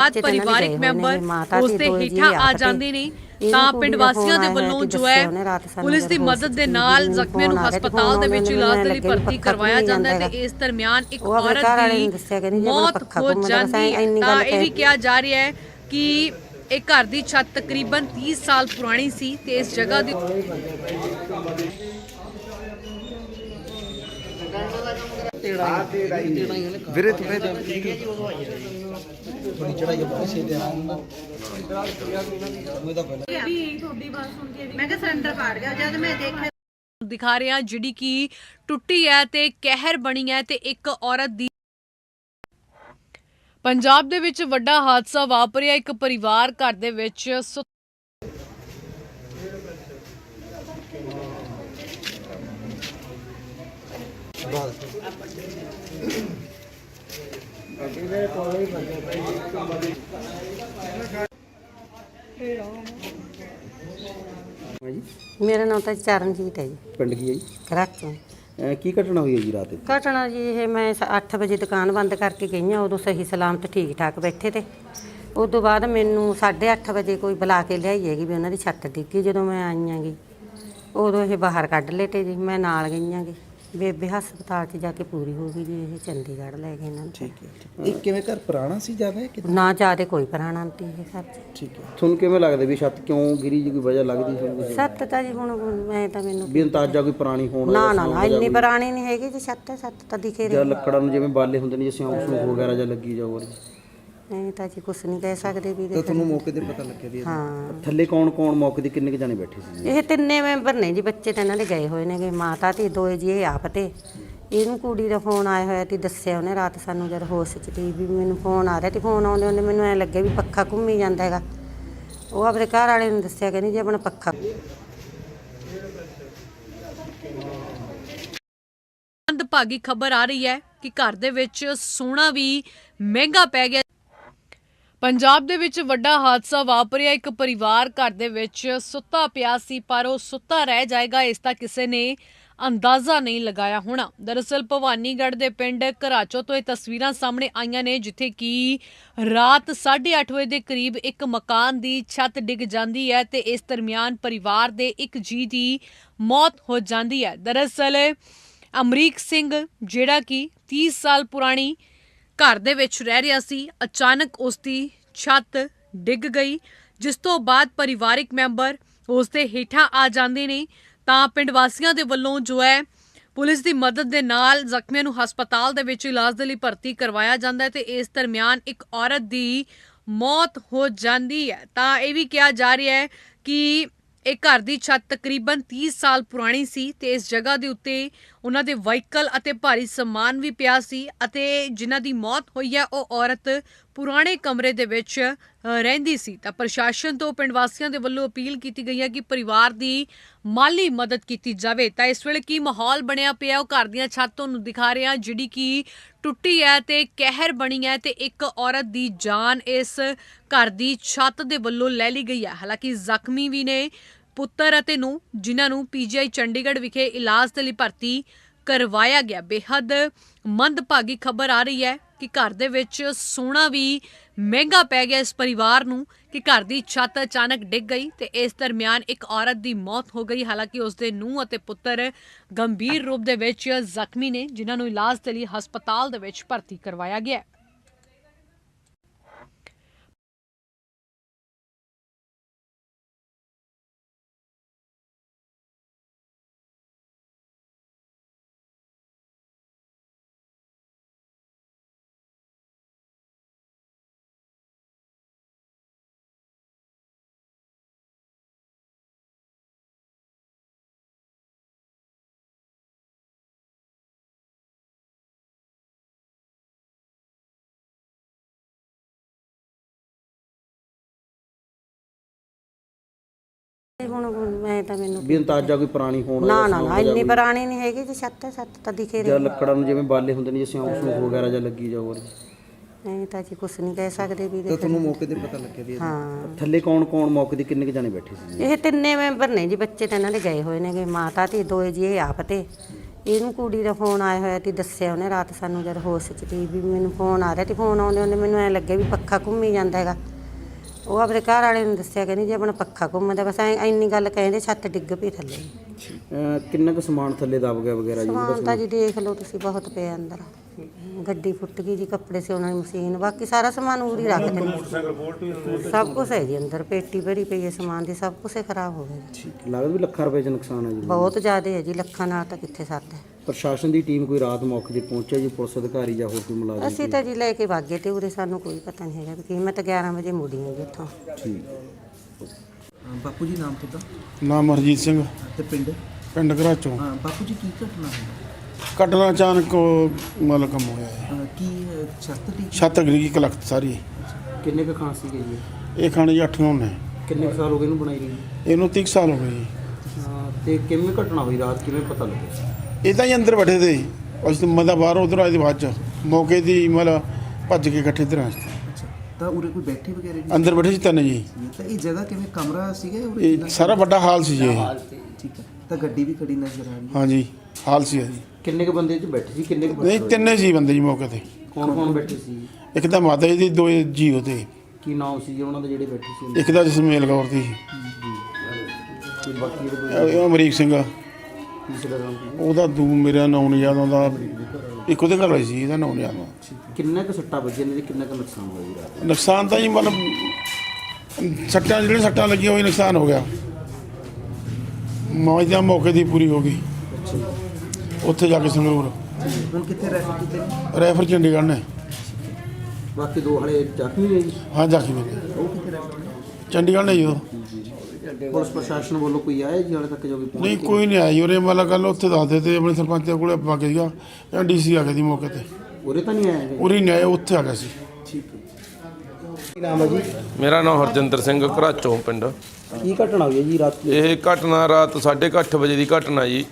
ਬਾਅਦ ਪਰਿਵਾਰਿਕ ਮੈਂਬਰ ਉਸ ਤੇ ਹੇਠਾਂ ਆ। ਜਾਂਦੇ ਨੇ। ਤਾਂ ਪਿੰਡ ਵਾਸੀਆਂ ਦੇ ਵੱਲੋਂ ਜੋ ਹੈ ਪੁਲਿਸ ਦੀ ਮਦਦ ਦੇ ਨਾਲ ਜ਼ਖਮੀਆਂ ਨੂੰ ਹਸਪਤਾਲ ਦੇ ਵਿੱਚ ਇਲਾਜ ਦੇ ਲਈ ਭਰਤੀ ਕਰਵਾਇਆ ਜਾਂਦਾ ਹੈ ਤੇ ਇਸ ਦਰਮਿਆਨ ਇੱਕ ਔਰਤ ਦੀ ਮੌਤ ਹੋ ਜਾਂਦੀ ਹੈ। ਤਾਂ ਇਹ ਵੀ ਕਹਿ- ਜਾ ਰਿਹਾ ਹੈ ਕਿ ਇਹ ਘਰ ਦੀ ਛੱਤ ਤਕਰੀਬਨ 30 ਸਾਲ ਪੁਰਾਣੀ ਸੀ ਤੇ ਇਸ ਜਗ੍ਹਾ ਦੀ ਵੀਰੇ ਥੋੜੇ ਥੋੜੀ ਚੜਾਈ ਉੱਪਰ ਸੇ ਦੇ। ਆਉਂਦਾ ਮੈਂ ਕਿਹਾ ਸਿਲੰਡਰ ਫਾੜ ਗਿਆ। ਜਦ ਮੈਂ ਦੇਖਿਆ ਦਿਖਾ ਰਹੇ ਜਿਹੜੀ ਕਿ ਟੁੱਟੀ ਹੈ ਤੇ ਕਹਿਰ ਬਣੀ ਹੈ ਤੇ ਇੱਕ ਔਰਤ ਦੀ ਪੰਜਾਬ ਦੇ ਵਿੱਚ ਵੱਡਾ ਹਾਦਸਾ ਵਾਪਰਿਆ। ਇੱਕ ਪਰਿਵਾਰ ਘਰ ਦੇ ਵਿੱਚ ਮੇਰਾ ਨਾਮ ਤਾਂ ਚਰਨਜੀਤ ਹੈ ਜੀ। ਪਿੰਡ ਕੀ ਹੈ ਜੀ? ਕਰਾਚੋਂ ਅਹ ਕੀ ਘਟਨਾ ਹੋਈ ਹੈ ਜੀ ਰਾਤ? ਘਟਨਾ ਜੀ ਇਹ ਮੈਂ 8 ਵਜੇ ਦੁਕਾਨ ਬੰਦ ਕਰਕੇ ਗਈ ਹਾਂ ਉਦੋਂ ਸਹੀ ਸਲਾਮਤ ਠੀਕ ਠਾਕ ਬੈਠੇ ਤੇ। ਉਸ ਤੋਂ ਬਾਅਦ ਮੈਨੂੰ 8:30 ਵਜੇ ਕੋਈ ਬੁਲਾ ਕੇ ਲਿਆਈ ਹੈਗੀ ਵੀ ਉਹਨਾਂ ਦੀ ਛੱਤ ਡਿੱਗੀ ਜਦੋਂ ਮੈਂ ਆਈ ਆਂਗੀ ਉਦੋਂ ਇਹ ਬਾਹਰ ਕੱਢ ਲਏ ਤੇ ਜੀ ਮੈਂ ਨਾਲ ਗਈ ਆਂਗੀ ਬੇਬੇ ਹਸਪਤਾਲ 'ਚ ਜਾ ਕੇ ਪੂਰੀ ਹੋ ਗਈ ਜੀ ਇਹ ਚੰਡੀਗੜ੍ਹ ਲੈ ਗਏ ਇਹਨਾਂ ਨੂੰ। ਠੀਕ ਹੈ ਠੀਕ। ਇਹ ਕਿਵੇਂ ਘਰ ਪੁਰਾਣਾ ਸੀ ਜ਼ਿਆਦਾ ਕਿ ਨਾ ਜਿਆਦੇ ਕੋਈ ਪੁਰਾਣਾ ਨਹੀਂ ਇਹ ਸਭ ਠੀਕ ਹੈ। ਤੁਹਾਨੂੰ ਕਿਵੇਂ ਲੱਗਦਾ ਵੀ ਛੱਤ ਕਿਉਂ ਗਿਰੀ ਜੀ ਕੋਈ ਵਜ੍ਹਾ ਲੱਗਦੀ ਤੁਹਾਨੂੰ ਸੱਤ ਤਾਂ ਜੀ ਹੁਣ ਮੈਂ ਤਾਂ ਮੈਨੂੰ ਵੀ ਅੰਤਾਜ਼ਾ ਕੋਈ ਪੁਰਾਣੀ ਹੋਣ ਨਾ ਨਾ ਨਾ ਇੰਨੀ ਪੁਰਾਣੀ ਨਹੀਂ ਹੈਗੀ ਜੀ ਛੱਤ ਸੱਤ ਤਾਂ ਦਿਖੇ ਜਾਂ ਰਹੀ ਲੱਕੜਾਂ ਨੂੰ ਜਿਵੇਂ ਬਾਲੇ ਹੁੰਦੇ ਨੇ ਜਿਵੇਂ ਸਿਉਂਕ ਸੂਕ ਵਗੈਰਾ ਜਾਂ ਲੱਗੀ ਔਰ ਨਹੀਂ ਤਾਂ ਜੀ ਕੁਛ ਨਹੀਂ ਕਹਿ ਸਕਦੇ ਵੀ ਤਾਂ ਤੁਹਾਨੂੰ ਮੌਕੇ ਤੇ ਪਤਾ ਲੱਗਿਆ ਵੀ ਹਾਂ। ਥੱਲੇ ਕੌਣ ਕੌਣ ਮੌਕੇ ਤੇ ਕਿੰਨੇ ਕੁ ਜਾਣੇ ਬੈਠੇ ਸੀ ਜੀ? ਇਹ ਤਿੰਨੇ ਮੈਂਬਰ ਨੇ ਜੀ ਬੱਚੇ ਤਾਂ ਇਹਨਾਂ ਦੇ ਗਏ ਹੋਏ ਨੇਗੇ ਮਾਤਾ ਤੇ ਦੋਏ ਜੀ ਇਹ ਆਪ ਤੇ। ਇਹਨੂੰ ਕੁੜੀ ਦਾ ਫੋਨ ਆਇਆ ਹੋਇਆ ਤੇ ਦੱਸਿਆ ਉਹਨੇ ਰਾਤ ਸਾਨੂੰ ਜਦ ਹੋਸ਼ ਚ ਤੀ ਵੀ ਮੈਨੂੰ ਫੋਨ ਆ ਰਿਹਾ ਤੇ ਫੋਨ ਆਉਂਦੇ ਉਹਨੇ ਮੈਨੂੰ ਐ ਲੱਗਿਆ ਵੀ ਪੱਖਾ ਘੁੰਮੀ ਜਾਂਦਾ ਹੈਗਾ। ਉਹ ਆਪਣੇ ਘਰ ਵਾਲੇ ਨੂੰ ਦੱਸਿਆ ਕਹਿੰਦੀ ਜੀ ਆਪਣਾ ਪੱਖਾ ਮੰਦਭਾਗੀ ਖਬਰ ਆ ਰਹੀ ਹੈ ਕਿ ਘਰ ਦੇ ਵਿੱਚ ਸੋਨਾ ਵੀ ਮਹਿੰਗਾ ਪੈ ਗਿਆ। ਪੰਜਾਬ ਦੇ ਵਿੱਚ ਵੱਡਾ ਹਾਦਸਾ ਵਾਪਰਿਆ। ਇੱਕ ਪਰਿਵਾਰ ਘਰ ਦੇ ਵਿੱਚ ਸੁੱਤਾ ਪਿਆ ਸੀ, ਪਰ ਉਹ ਸੁੱਤਾ ਰਹਿ ਜਾਏਗਾ, ਇਸ ਦਾ ਕਿਸੇ ਨੇ ਅੰਦਾਜ਼ਾ ਨਹੀਂ ਲਗਾਇਆ ਹੋਣਾ। ਦਰਅਸਲ, ਭਵਾਨੀਗੜ੍ਹ ਦੇ ਪਿੰਡ ਘਰਾਚੋ ਤੋਂ ਇਹ ਤਸਵੀਰਾਂ ਸਾਹਮਣੇ ਆਈਆਂ ਨੇ, ਜਿੱਥੇ ਕਿ ਰਾਤ 8:30 ਵਜੇ ਦੇ ਕਰੀਬ ਇੱਕ ਮਕਾਨ ਦੀ ਛੱਤ ਡਿੱਗ ਜਾਂਦੀ ਹੈ ਤੇ ਇਸ ਦਰਮਿਆਨ ਪਰਿਵਾਰ ਦੇ ਇੱਕ ਜੀ ਦੀ ਮੌਤ ਹੋ ਜਾਂਦੀ ਹੈ। ਦਰਅਸਲ, ਅਮਰੀਕ ਸਿੰਘ, ਜਿਹੜਾ ਕਿ 30 ਸਾਲ ਪੁਰਾਣੀ ਘਰ ਦੇ ਵਿੱਚ ਰਹਿ ਰਿਹਾ ਸੀ, ਅਚਾਨਕ ਉਸ ਦੀ ਛੱਤ ਡਿੱਗ ਗਈ, ਜਿਸ ਤੋਂ ਬਾਅਦ ਪਰਿਵਾਰਿਕ ਮੈਂਬਰ ਉਸ ਦੇ ਹੇਠਾਂ ਆ ਜਾਂਦੇ ਨੇ। ਤਾਂ ਪਿੰਡ ਵਾਸੀਆਂ ਦੇ ਵੱਲੋਂ ਜੋ ਹੈ, ਪੁਲਿਸ ਦੀ ਮਦਦ ਦੇ ਨਾਲ ਜ਼ਖਮੀਆਂ ਨੂੰ ਹਸਪਤਾਲ ਦੇ ਵਿੱਚ ਇਲਾਜ ਦੇ ਲਈ ਭਰਤੀ ਕਰਵਾਇਆ ਜਾਂਦਾ ਹੈ ਤੇ ਇਸ ਦਰਮਿਆਨ ਇੱਕ ਔਰਤ ਦੀ ਮੌਤ ਹੋ ਜਾਂਦੀ ਹੈ। ਤਾਂ ਇਹ ਵੀ ਕਿਹਾ ਜਾ ਰਿਹਾ ਹੈ ਕਿ ਇਹ ਘਰ ਦੀ ਛੱਤ ਤਕਰੀਬਨ 30 ਸਾਲ ਪੁਰਾਣੀ ਸੀ ਤੇ ਇਸ ਜਗ੍ਹਾ ਦੇ ਉੱਤੇ ਉਹਨਾਂ ਦੇ ਵਹੀਕਲ ਅਤੇ ਭਾਰੀ ਸਮਾਨ ਵੀ ਪਿਆ ਸੀ ਅਤੇ ਜਿਨ੍ਹਾਂ ਦੀ ਮੌਤ ਹੋਈ ਹੈ, ਉਹ ਔਰਤ ਪੁਰਾਣੇ ਕਮਰੇ ਦੇ ਵਿੱਚ ਰਹਿੰਦੀ ਸੀ। ਤਾਂ ਪ੍ਰਸ਼ਾਸਨ ਤੋਂ ਪਿੰਡ ਵਾਸੀਆਂ ਦੇ ਵੱਲੋਂ ਅਪੀਲ ਕੀਤੀ ਗਈ ਹੈ ਕਿ ਪਰਿਵਾਰ ਦੀ ਮਾਲੀ ਮਦਦ ਕੀਤੀ ਜਾਵੇ। ਤਾਂ ਇਸ ਵੇਲੇ ਕੀ ਮਾਹੌਲ ਬਣਿਆ ਪਿਆ? ਉਹ ਘਰ ਦੀਆਂ ਛੱਤ ਤੁਹਾਨੂੰ ਦਿਖਾ ਰਿਹਾ ਜਿਹੜੀ ਕਿ ਟੁੱਟੀ ਹੈ ਤੇ ਕਹਿਰ ਬਣੀ ਹੈ ਤੇ ਇੱਕ ਔਰਤ ਦੀ ਜਾਨ ਇਸ ਘਰ ਦੀ ਛੱਤ ਦੇ ਵੱਲੋਂ ਲੈ ਲਈ ਗਈ ਹੈ। ਹਾਲਾਂਕਿ ਜ਼ਖਮੀ ਵੀ ਨੇ ਪੁੱਤਰ ਅਤੇ ਨੂੰ ਜਿਨ੍ਹਾਂ ਨੂੰ ਪੀਜੀਆਈ ਚੰਡੀਗੜ੍ਹ ਵਿਖੇ ਇਲਾਜ ਦੇ ਲਈ ਭਰਤੀ ਕਰਵਾਇਆ ਗਿਆ। ਬੇਹੱਦ ਮੰਦਭਾਗੀ ਖਬਰ ਆ ਰਹੀ ਹੈ ਕਿ ਘਰ ਦੇ ਵਿੱਚ ਸੋਨਾ ਵੀ ਮਹਿੰਗਾ ਪੈ ਗਿਆ ਇਸ ਪਰਿਵਾਰ ਨੂੰ ਕਿ ਘਰ ਦੀ ਛੱਤ ਅਚਾਨਕ ਡਿੱਗ ਗਈ ਤੇ ਇਸ ਦਰਮਿਆਨ ਇੱਕ ਔਰਤ ਦੀ ਮੌਤ ਹੋ ਗਈ। ਹਾਲਾਂਕਿ ਉਸ ਦੇ ਨੂੰਹ ਅਤੇ ਪੁੱਤਰ ਗੰਭੀਰ ਰੂਪ ਦੇ ਵਿੱਚ ਜ਼ਖਮੀ ਨੇ, ਜਿਨ੍ਹਾਂ ਨੂੰ ਇਲਾਜ ਦੇ ਲਈ ਹਸਪਤਾਲ ਦੇ ਵਿੱਚ ਭਰਤੀ ਕਰਵਾਇਆ ਗਿਆ ਹੈ। ਹੁਣ ਮੈਂ ਤਾਂ ਮੈਨੂੰ ਵੀ ਅੰਤਾਜ਼ਾ ਕੋਈ ਪੁਰਾਣੀ ਹੋਣ ਨਾ ਨਾ ਨਾ ਇੰਨੀ ਪੁਰਾਣੀ ਨਹੀਂ ਹੈਗੀ ਜੀ ਛੱਤ ਸੱਤ ਤਾਂ ਦਿਖੇ ਰਹੀ। ਜਾਂ ਲੱਕੜਾਂ ਨੂੰ ਜਿਵੇਂ ਬਾਲੇ ਹੁੰਦੇ ਨੇ ਜਿਵੇਂ ਸਿਉਂਕ ਸੂਕ ਵਗੈਰਾ ਜਾਂ ਲੱਗੀ ਜਾਓ ਔਰ ਨਹੀਂ ਤਾਂ ਜੀ ਕੁਛ ਨਹੀਂ ਕਹਿ ਸਕਦੇ ਵੀ ਤਾਂ ਤੁਹਾਨੂੰ ਮੌਕੇ ਤੇ ਪਤਾ ਲੱਗਿਆ ਵੀ ਹਾਂ। ਥੱਲੇ ਕੌਣ ਕੌਣ ਮੌਕੇ ਤੇ ਕਿੰਨੇ ਕੁ ਜਾਣੇ ਬੈਠੇ ਸੀ? ਜੀ? ਇਹ ਤਿੰਨੇ ਮੈਂਬਰ ਨੇ ਜੀ ਬੱਚੇ ਤਾਂ ਇਹਨਾਂ ਦੇ ਗਏ ਹੋਏ ਨੇਗੇ ਮਾਤਾ ਤੇ ਦੋਏ ਜੀ ਇਹ ਆਪ ਤੇ। ਇਹਨੂੰ ਕੁੜੀ ਦਾ ਫੋਨ ਆਇਆ ਹੋਇਆ ਤੇ ਦੱਸਿਆ ਉਹਨੇ ਰਾਤ ਸਾਨੂੰ ਜਦ ਹੋਸ਼ ਚ ਤੀ ਵੀ ਮੈਨੂੰ ਫੋਨ ਆ ਰਿਹਾ ਤੇ ਫੋਨ ਆਉਂਦੇ ਉਹਨੇ ਮੈਨੂੰ ਐ ਲੱਗਿਆ ਵੀ ਪੱਖਾ ਘੁੰਮੀ ਜਾਂਦਾ ਹੈਗਾ। ਉਹ ਆਪਣੇ ਘਰ ਵਾਲੇ ਨੂੰ ਦੱਸਿਆ ਕਹਿੰਦੀ ਜੇ ਆਪਣਾ ਪੱਖਾ ਘੁੰਮਦਾ ਬਸ ਐਂ ਇੰਨੀ ਗੱਲ ਕਹਿੰਦੇ ਛੱਤ ਡਿੱਗ ਪਈ ਥੱਲੇ। ਅਹ ਕਿੰਨਾ ਕੁ ਸਮਾਨ ਥੱਲੇ ਦਬ ਗਿਆ ਵਗੈਰਾ ਜੀ? ਸਮਾਨ ਤਾਂ ਜੀ ਦੇਖ ਲਓ ਤੁਸੀਂ ਬਹੁਤ ਪਿਆ ਅੰਦਰ। ਗੱਡੀ ਫੁੱਟ ਗਈ ਜੀ ਕੱਪੜੇ ਸਿਉਣ ਵਾਲੀ ਮਸ਼ੀਨ ਬਾਕੀ ਸਾਰਾ ਸਮਾਨ ਉਰੀ ਰੱਖ ਦਿੰਦੇ ਸਭ ਕੁਝ ਹੈ ਜੀ ਅੰਦਰ ਪੇਟੀ ਭਰੀ ਪਈ ਹੈ ਸਮਾਨ ਦੀ ਸਭ ਕੁਝ ਖਰਾਬ ਹੋ ਗਿਆ ਜੀ। ਲੱਗਦਾ ਵੀ ਲੱਖਾਂ ਰੁਪਏ ਚ ਨੁਕਸਾਨ ਹੈ ਜੀ। ਬਹੁਤ ਜ਼ਿਆਦਾ ਹੈ ਜੀ ਲੱਖਾਂ ਨਾਲ ਤਾਂ ਕਿੱਥੇ ਸਰਦਾ ਹੈ। ਪ੍ਰਸ਼ਾਸਨ ਦੀ ਟੀਮ ਕੋਈ ਰਾਤ ਮੌਕੇ ਤੇ ਪਹੁੰਚਿਆ ਜੀ ਪੁਲਿਸ ਅਧਿਕਾਰੀ ਜਾਂ ਹੋਰ ਕੋਈ ਮੁਲਾਜ਼ਮ ਅਸੀਂ ਤਾਂ ਜੀ ਲੈ ਕੇ ਭਾਗੇ ਤੇ ਉਰੇ ਸਾਨੂੰ ਕੋਈ ਪਤਾ ਨਹੀਂ ਹੈਗਾ ਕਿ। ਮੈਂ ਤਾਂ 11 ਵਜੇ ਮੁੜੀ ਹਾਂ ਜੀ ਇੱਥੋਂ ਠੀਕ। ਬਾਪੂ ਜੀ ਨਾਮ ਤੁਹਾਡਾ? ਨਾਮ ਹਰਜੀਤ ਸਿੰਘ। ਤੇ ਪਿੰਡ? ਪਿੰਡ ਘਰਾਚੋਂ। ਹਾਂ ਬਾਪੂ ਜੀ ਕੀ ਘਟਨਾ ਹੋਈ? ਕੱਟਣਾ ਅਚਾਨਕ ਮਤਲਬ ਕੰਮ ਹੋਇਆ ਹੈ ਅਹ ਕੀ ਅਹ, ਛੱਤ ਦੀ ਛੱਤ ਗਰੀ ਕਲਖਤ ਸਾਰੀ। ਕਿੰਨੇ ਕੁ ਖਾਂਸੀ ਗਈ ਜੀ? ਇਹ ਖਾਣੇ ਜੀ 8 ਨੇ ਕਿੰਨੇ ਕੁ ਸਾਲ ਹੋ ਗਏ ਇਹਨੂੰ ਬਣਾਈ ਨੂੰ? ਇਹਨੂੰ 30 ਸਾਲ ਹੋ ਗਏ ਜੀ। ਹਾਂ, ਤੇ ਕਿਵੇਂ ਘਟਨਾ ਹੋਈ? ਰਾਤ ਕਿਵੇਂ ਪਤਾ ਲੱਗਿਆ? ਇਹ ਤਾਂ ਹੀ ਅੰਦਰ ਬੈਠੇ ਤੇ ਅਸੀਂ ਤਾਂ ਮਦਾ ਬਾਹਰ ਉਧਰ ਆਏ ਦੇ ਬਾਅਦ ਚ। ਮੌਕੇ ਦੀ ਮਤਲਬ ਭੱਜ ਕੇ ਇਕੱਠੇ ਇਧਰ ਆਏ ਸੀ। ਅੱਛਾ। ਤਾਂ ਉਰੇ ਕੋਈ ਬੈਠੇ ਵਗੈਰੇ ਨਹੀਂ? ਅੰਦਰ ਬੈਠੇ ਸੀ ਤਿੰਨ ਜੀ। ਸੀ? ਤਾਂ ਇਹ ਜਗ੍ਹਾ ਕਿਵੇਂ ਕਮਰਾ ਸੀਗਾ ਉਰੇ ਇਹ ਕਿੰਨਾ? ਸਾਰਾ ਵੱਡਾ ਹਾਲ ਸੀ ਜੀ ਇਹ। ਠੀਕ ਹੈ। ਤਾਂ ਗੱਡੀ ਵੀ ਖੜੀ ਨਜ਼ਰ ਆ ਰਹੀ ਹੈ। ਹਾਂਜੀ ਹਾਲ ਸੀ ਜੀ। ਕਿੰਨੇ ਕੁ ਬੰਦੇ ਚ ਬੈਠੇ ਸੀ? ਕਿੰਨੇ ਕੁ ਨਹੀਂ ਤਿੰਨੇ ਸੀ ਬੰਦੇ ਜੀ ਮੌਕੇ ਤੇ। ਕੌਣ ਕੌਣ ਬੈਠੇ ਸੀ? ਇੱਕ ਤਾਂ ਮਾਤਾ ਜੀ ਦੀ ਦੋ ਜੀ ਉਹਦੇ। ਕੀ ਨਾਮ ਸੀ ਜੀ ਉਹਨਾਂ ਦੇ ਜਿਹੜੇ ਬੈਠੇ ਸੀ? ਇੱਕ ਦਾ ਜਸਮੇਲ ਕੌਰ ਦੀ। ਤੇ ਬਾਕੀ ਜਿਹੜੇ ਇਹ ਅਮਰੀਕ ਸਿੰਘ। ਨਾਮ ਉਹਦਾ ਦੂ ਮੇਰਾ ਨਾਂ ਨਹੀਂ ਯਾਦ ਆਉਂਦਾ। ਇੱਕ ਉਹਦੇ ਘਰ ਵਾਲੀ ਸੀ ਇਹਦਾ ਨਾਂ ਨਹੀਂ ਯਾਦ ਆਉਂਦਾ। ਕਿੰਨੇ ਕੁ ਸੱਟਾਂ ਵੱਜੀਆਂ ਨੇ ਤੇ ਕਿੰਨਾ ਕੁ ਨੁਕਸਾਨ ਹੋਇਆ ਜੀ ਰਾਤ ਨੁਕਸਾਨ ਤਾਂ ਜੀ ਮਤਲਬ ਸੱਟਾਂ ਜਿਹੜੀਆਂ ਸੱਟਾਂ ਲੱਗੀਆਂ ਹੋਈ ਨੁਕਸਾਨ ਹੋ ਗਿਆ। ਮੌਜ ਦਾ ਮੌਕੇ ਦੀ ਪੂਰੀ ਹੋ ਗਈ। ਉੱਥੇ ਜਾ ਕੇ ਸੰਗਰੂਰ। ਹੁਣ ਕਿੱਥੇ ਰੈਫਰ ਕੀਤੇ? ਨੇ? ਰੈਫਰ ਚੰਡੀਗੜ੍ਹ ਨੇ। ਬਾਕੀ ਦੋ ਹਲੇ ਜ਼ਖਮੀ ਨੇ ਜੀ? ਹਾਂ ਜਾ ਕੇ ਮਿਲੇ ਉਹ ਕਿੱਥੇ ਨੇ? ਚੰਡੀਗੜ੍ਹ ਨੇ ਪੁਲਿਸ ਪ੍ਰਸ਼ਾਸਨ ਵੱਲੋਂ ਕੋਈ ਆਇਆ ਜੀ ਹਾਲੇ ਤੱਕ ਜੋ ਵੀ ਪਹੁੰਚ ਨਹੀਂ? ਕੋਈ ਨਹੀਂ ਆਇਆ ਉਰੇ ਮਤਲਬ ਕੱਲ ਉੱਥੇ ਦੱਸਦੇ ਤੇ ਆਪਣੇ ਸਰਪੰਚ ਦੇ ਕੋਲੇ ਪਾ ਕੇ ਗਿਆ ਜਾਂ ਡੀਸੀ ਆ ਗਿਆ ਦੀ ਮੌਕੇ ਤੇ। ਉਰੇ ਤਾਂ ਨਹੀਂ ਆਇਆ ਜੀ ਉਰੀ ਨਹੀਂ ਆਇਆ ਉੱਥੇ ਆ ਗਿਆ ਸੀ। ਕੀ ਨਾਮ ਹੈ ਜੀ? ਮੇਰਾ ਨਾਮ ਹਰਜਿੰਦਰ ਸਿੰਘ ਘਰਾਚੋਂ ਪਿੰਡ। ਕੀ ਘਟਨਾ ਹੋਈ ਹੈ ਜੀ ਰਾਤ ਇਹ ਘਟਨਾ ਰਾਤ 8:30 ਵਜੇ ਦੀ ਘਟਨਾ ਜੀ।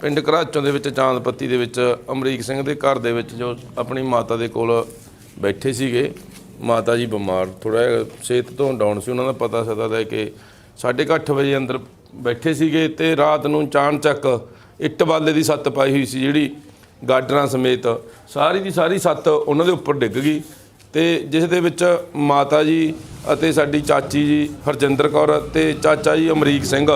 ਪਿੰਡ ਘਰਾਚੋਂ ਦੇ ਵਿੱਚ ਚਾਂਦਪੱਤੀ ਦੇ ਵਿੱਚ ਅਮਰੀਕ ਸਿੰਘ ਦੇ ਘਰ ਦੇ ਵਿੱਚ ਜੋ ਆਪਣੀ ਮਾਤਾ ਦੇ ਕੋਲ ਬੈਠੇ ਸੀਗੇ। ਮਾਤਾ ਜੀ ਬਿਮਾਰ ਥੋੜਾ ਸਿਹਤ ਤੋਂ ਡਾਊਨ ਸੀ ਉਹਨਾਂ ਦਾ ਪਤਾ ਸਦਾ ਲੈ ਕੇ 8:30 ਵਜੇ ਅੰਦਰ ਬੈਠੇ ਸੀਗੇ ਤੇ ਰਾਤ ਨੂੰ ਚਾਣਚੱਕ ਇੱਟ ਬਾਲੇ ਦੀ ਸੱਤ ਪਾਈ ਹੋਈ ਸੀ ਜਿਹੜੀ ਗਾਡਰਾਂ ਸਮੇਤ। ਸਾਰੀ ਦੀ ਸਾਰੀ ਸੱਤ ਉਹਨਾਂ ਦੇ ਉੱਪਰ ਡਿੱਗ ਗਈ ਤੇ ਜਿਸ ਦੇ ਵਿੱਚ ਮਾਤਾ ਜੀ ਅਤੇ ਸਾਡੀ ਚਾਚੀ ਜੀ ਹਰਜਿੰਦਰ ਕੌਰ ਤੇ ਚਾਚਾ ਜੀ ਅਮਰੀਕ ਸਿੰਘ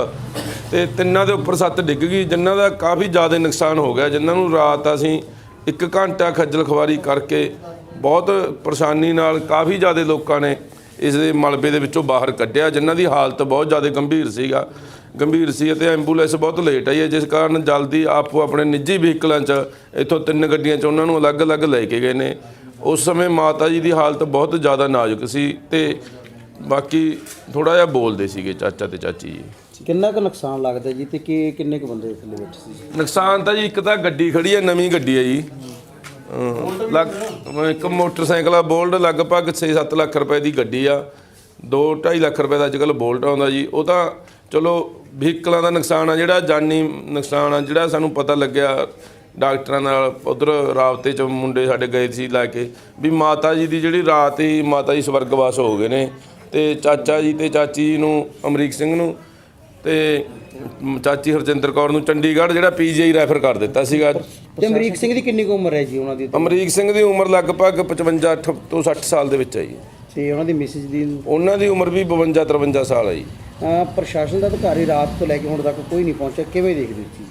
ਤੇ ਤਿੰਨਾਂ ਦੇ ਉੱਪਰ ਸੱਤ ਡਿੱਗ ਗਈ, ਜਿਨ੍ਹਾਂ ਦਾ ਕਾਫੀ ਜ਼ਿਆਦਾ ਨੁਕਸਾਨ ਹੋ ਗਿਆ, ਜਿਨ੍ਹਾਂ ਨੂੰ ਰਾਤ ਅਸੀਂ ਇੱਕ ਘੰਟਾ ਖੱਜਲ ਖਵਾਰੀ ਕਰਕੇ ਬਹੁਤ ਪਰੇਸ਼ਾਨੀ ਨਾਲ ਕਾਫੀ ਜ਼ਿਆਦਾ ਲੋਕਾਂ ਨੇ ਇਸ ਦੇ ਮਲਬੇ ਦੇ ਵਿੱਚੋਂ ਬਾਹਰ ਕੱਢਿਆ ਜਿਨ੍ਹਾਂ ਦੀ ਹਾਲਤ ਬਹੁਤ ਜ਼ਿਆਦਾ ਗੰਭੀਰ ਸੀਗਾ। ਗੰਭੀਰ ਸੀ ਅਤੇ ਐਂਬੂਲੈਂਸ ਬਹੁਤ ਲੇਟ ਆਈ ਹੈ ਜਿਸ ਕਾਰਨ ਜਲਦੀ ਆਪੋ ਆਪਣੇ ਨਿੱਜੀ ਵਹੀਕਲਾਂ 'ਚ ਇੱਥੋਂ ਤਿੰਨ ਗੱਡੀਆਂ 'ਚ ਉਹਨਾਂ ਨੂੰ ਅਲੱਗ-ਅਲੱਗ ਲੈ ਕੇ ਗਏ ਨੇ। ਉਸ ਸਮੇਂ ਮਾਤਾ ਜੀ ਦੀ ਹਾਲਤ ਬਹੁਤ ਜ਼ਿਆਦਾ ਨਾਜ਼ੁਕ ਸੀ ਤੇ ਬਾਕੀ ਥੋੜਾ ਜਿਹਾ ਬੋਲਦੇ ਸੀਗੇ ਚਾਚਾ ਤੇ ਚਾਚੀ ਜੀ। ਕਿੰਨਾ ਕੁ ਨੁਕਸਾਨ ਲੱਗਦਾ ਜੀ ਤੇ ਕਿ ਕਿੰਨੇ ਕੁ ਬੰਦੇ ਥੱਲੇ ਬੈਠੇ ਸੀ? ਨੁਕਸਾਨ ਤਾਂ ਜੀ ਇੱਕ ਤਾਂ ਗੱਡੀ ਖੜੀ ਹੈ ਨਵੀਂ ਗੱਡੀ ਹੈ ਜੀ। ਲੱਗ ਇੱਕ ਮੋਟਰਸਾਈਕਲ ਆ, ਬੋਲਟ ਲਗਭਗ 6-7 ਲੱਖ ਰੁਪਏ ਦੀ ਗੱਡੀ ਆ। 2-2.5 ਲੱਖ ਰੁਪਏ ਦਾ ਅੱਜਕੱਲ ਬੋਲਟ ਆਉਂਦਾ ਜੀ। ਉਹ ਤਾਂ ਚਲੋ ਵਹੀਕਲਾਂ ਦਾ ਨੁਕਸਾਨ ਆ, ਜਿਹੜਾ ਜਾਨੀ ਨੁਕਸਾਨ ਆ, ਜਿਹੜਾ ਸਾਨੂੰ ਪਤਾ ਲੱਗਿਆ ਡਾਕਟਰਾਂ ਨਾਲ, ਉਧਰ ਰਾਬਤੇ ਚ ਮੁੰਡੇ ਸਾਡੇ ਗਏ ਸੀ ਲੈ ਕੇ, ਵੀ ਮਾਤਾ ਜੀ ਦੀ ਜਿਹੜੀ ਰਾਤ ਹੀ ਮਾਤਾ ਜੀ ਸਵਰਗਵਾਸ ਹੋ ਗਏ ਨੇ। ਤੇ ਚਾਚਾ ਜੀ ਤੇ ਚਾਚੀ ਜੀ ਨੂੰ, ਅਮਰੀਕ ਸਿੰਘ ਨੂੰ ਤੇ ਚਾਚੀ ਹਰਜਿੰਦਰ ਕੌਰ ਨੂੰ ਚੰਡੀਗੜ੍ਹ ਜਿਹੜਾ ਪੀਜੀਆਈ ਰੈਫਰ ਕਰ ਦਿੱਤਾ ਸੀਗਾ। ਤੇ ਅਮਰੀਕ ਸਿੰਘ ਦੀ ਕਿੰਨੀ ਕੁ ਉਮਰ ਹੈ ਜੀ ਉਹਨਾਂ ਦੀ? ਅਮਰੀਕ ਸਿੰਘ ਦੀ ਉਮਰ ਲਗਭਗ 55 ਅੱਠ ਤੋਂ 60 ਸਾਲ ਦੇ ਵਿੱਚ ਹੈ ਜੀ। ਤੇ ਉਹਨਾਂ ਦੀ ਮਿਸਿਸ ਦੀ? ਉਹਨਾਂ ਦੀ ਉਮਰ ਵੀ 52 53 ਸਾਲ ਹੈ ਜੀ। ਪ੍ਰਸ਼ਾਸਨ ਦਾ ਅਧਿਕਾਰੀ ਰਾਤ ਤੋਂ ਲੈ ਕੇ ਹੁਣ ਤੱਕ ਕੋਈ ਨਹੀਂ ਪਹੁੰਚਿਆ। ਕਿਵੇਂ ਦੇਖਦੇ ਹੋ ਚੀਜ਼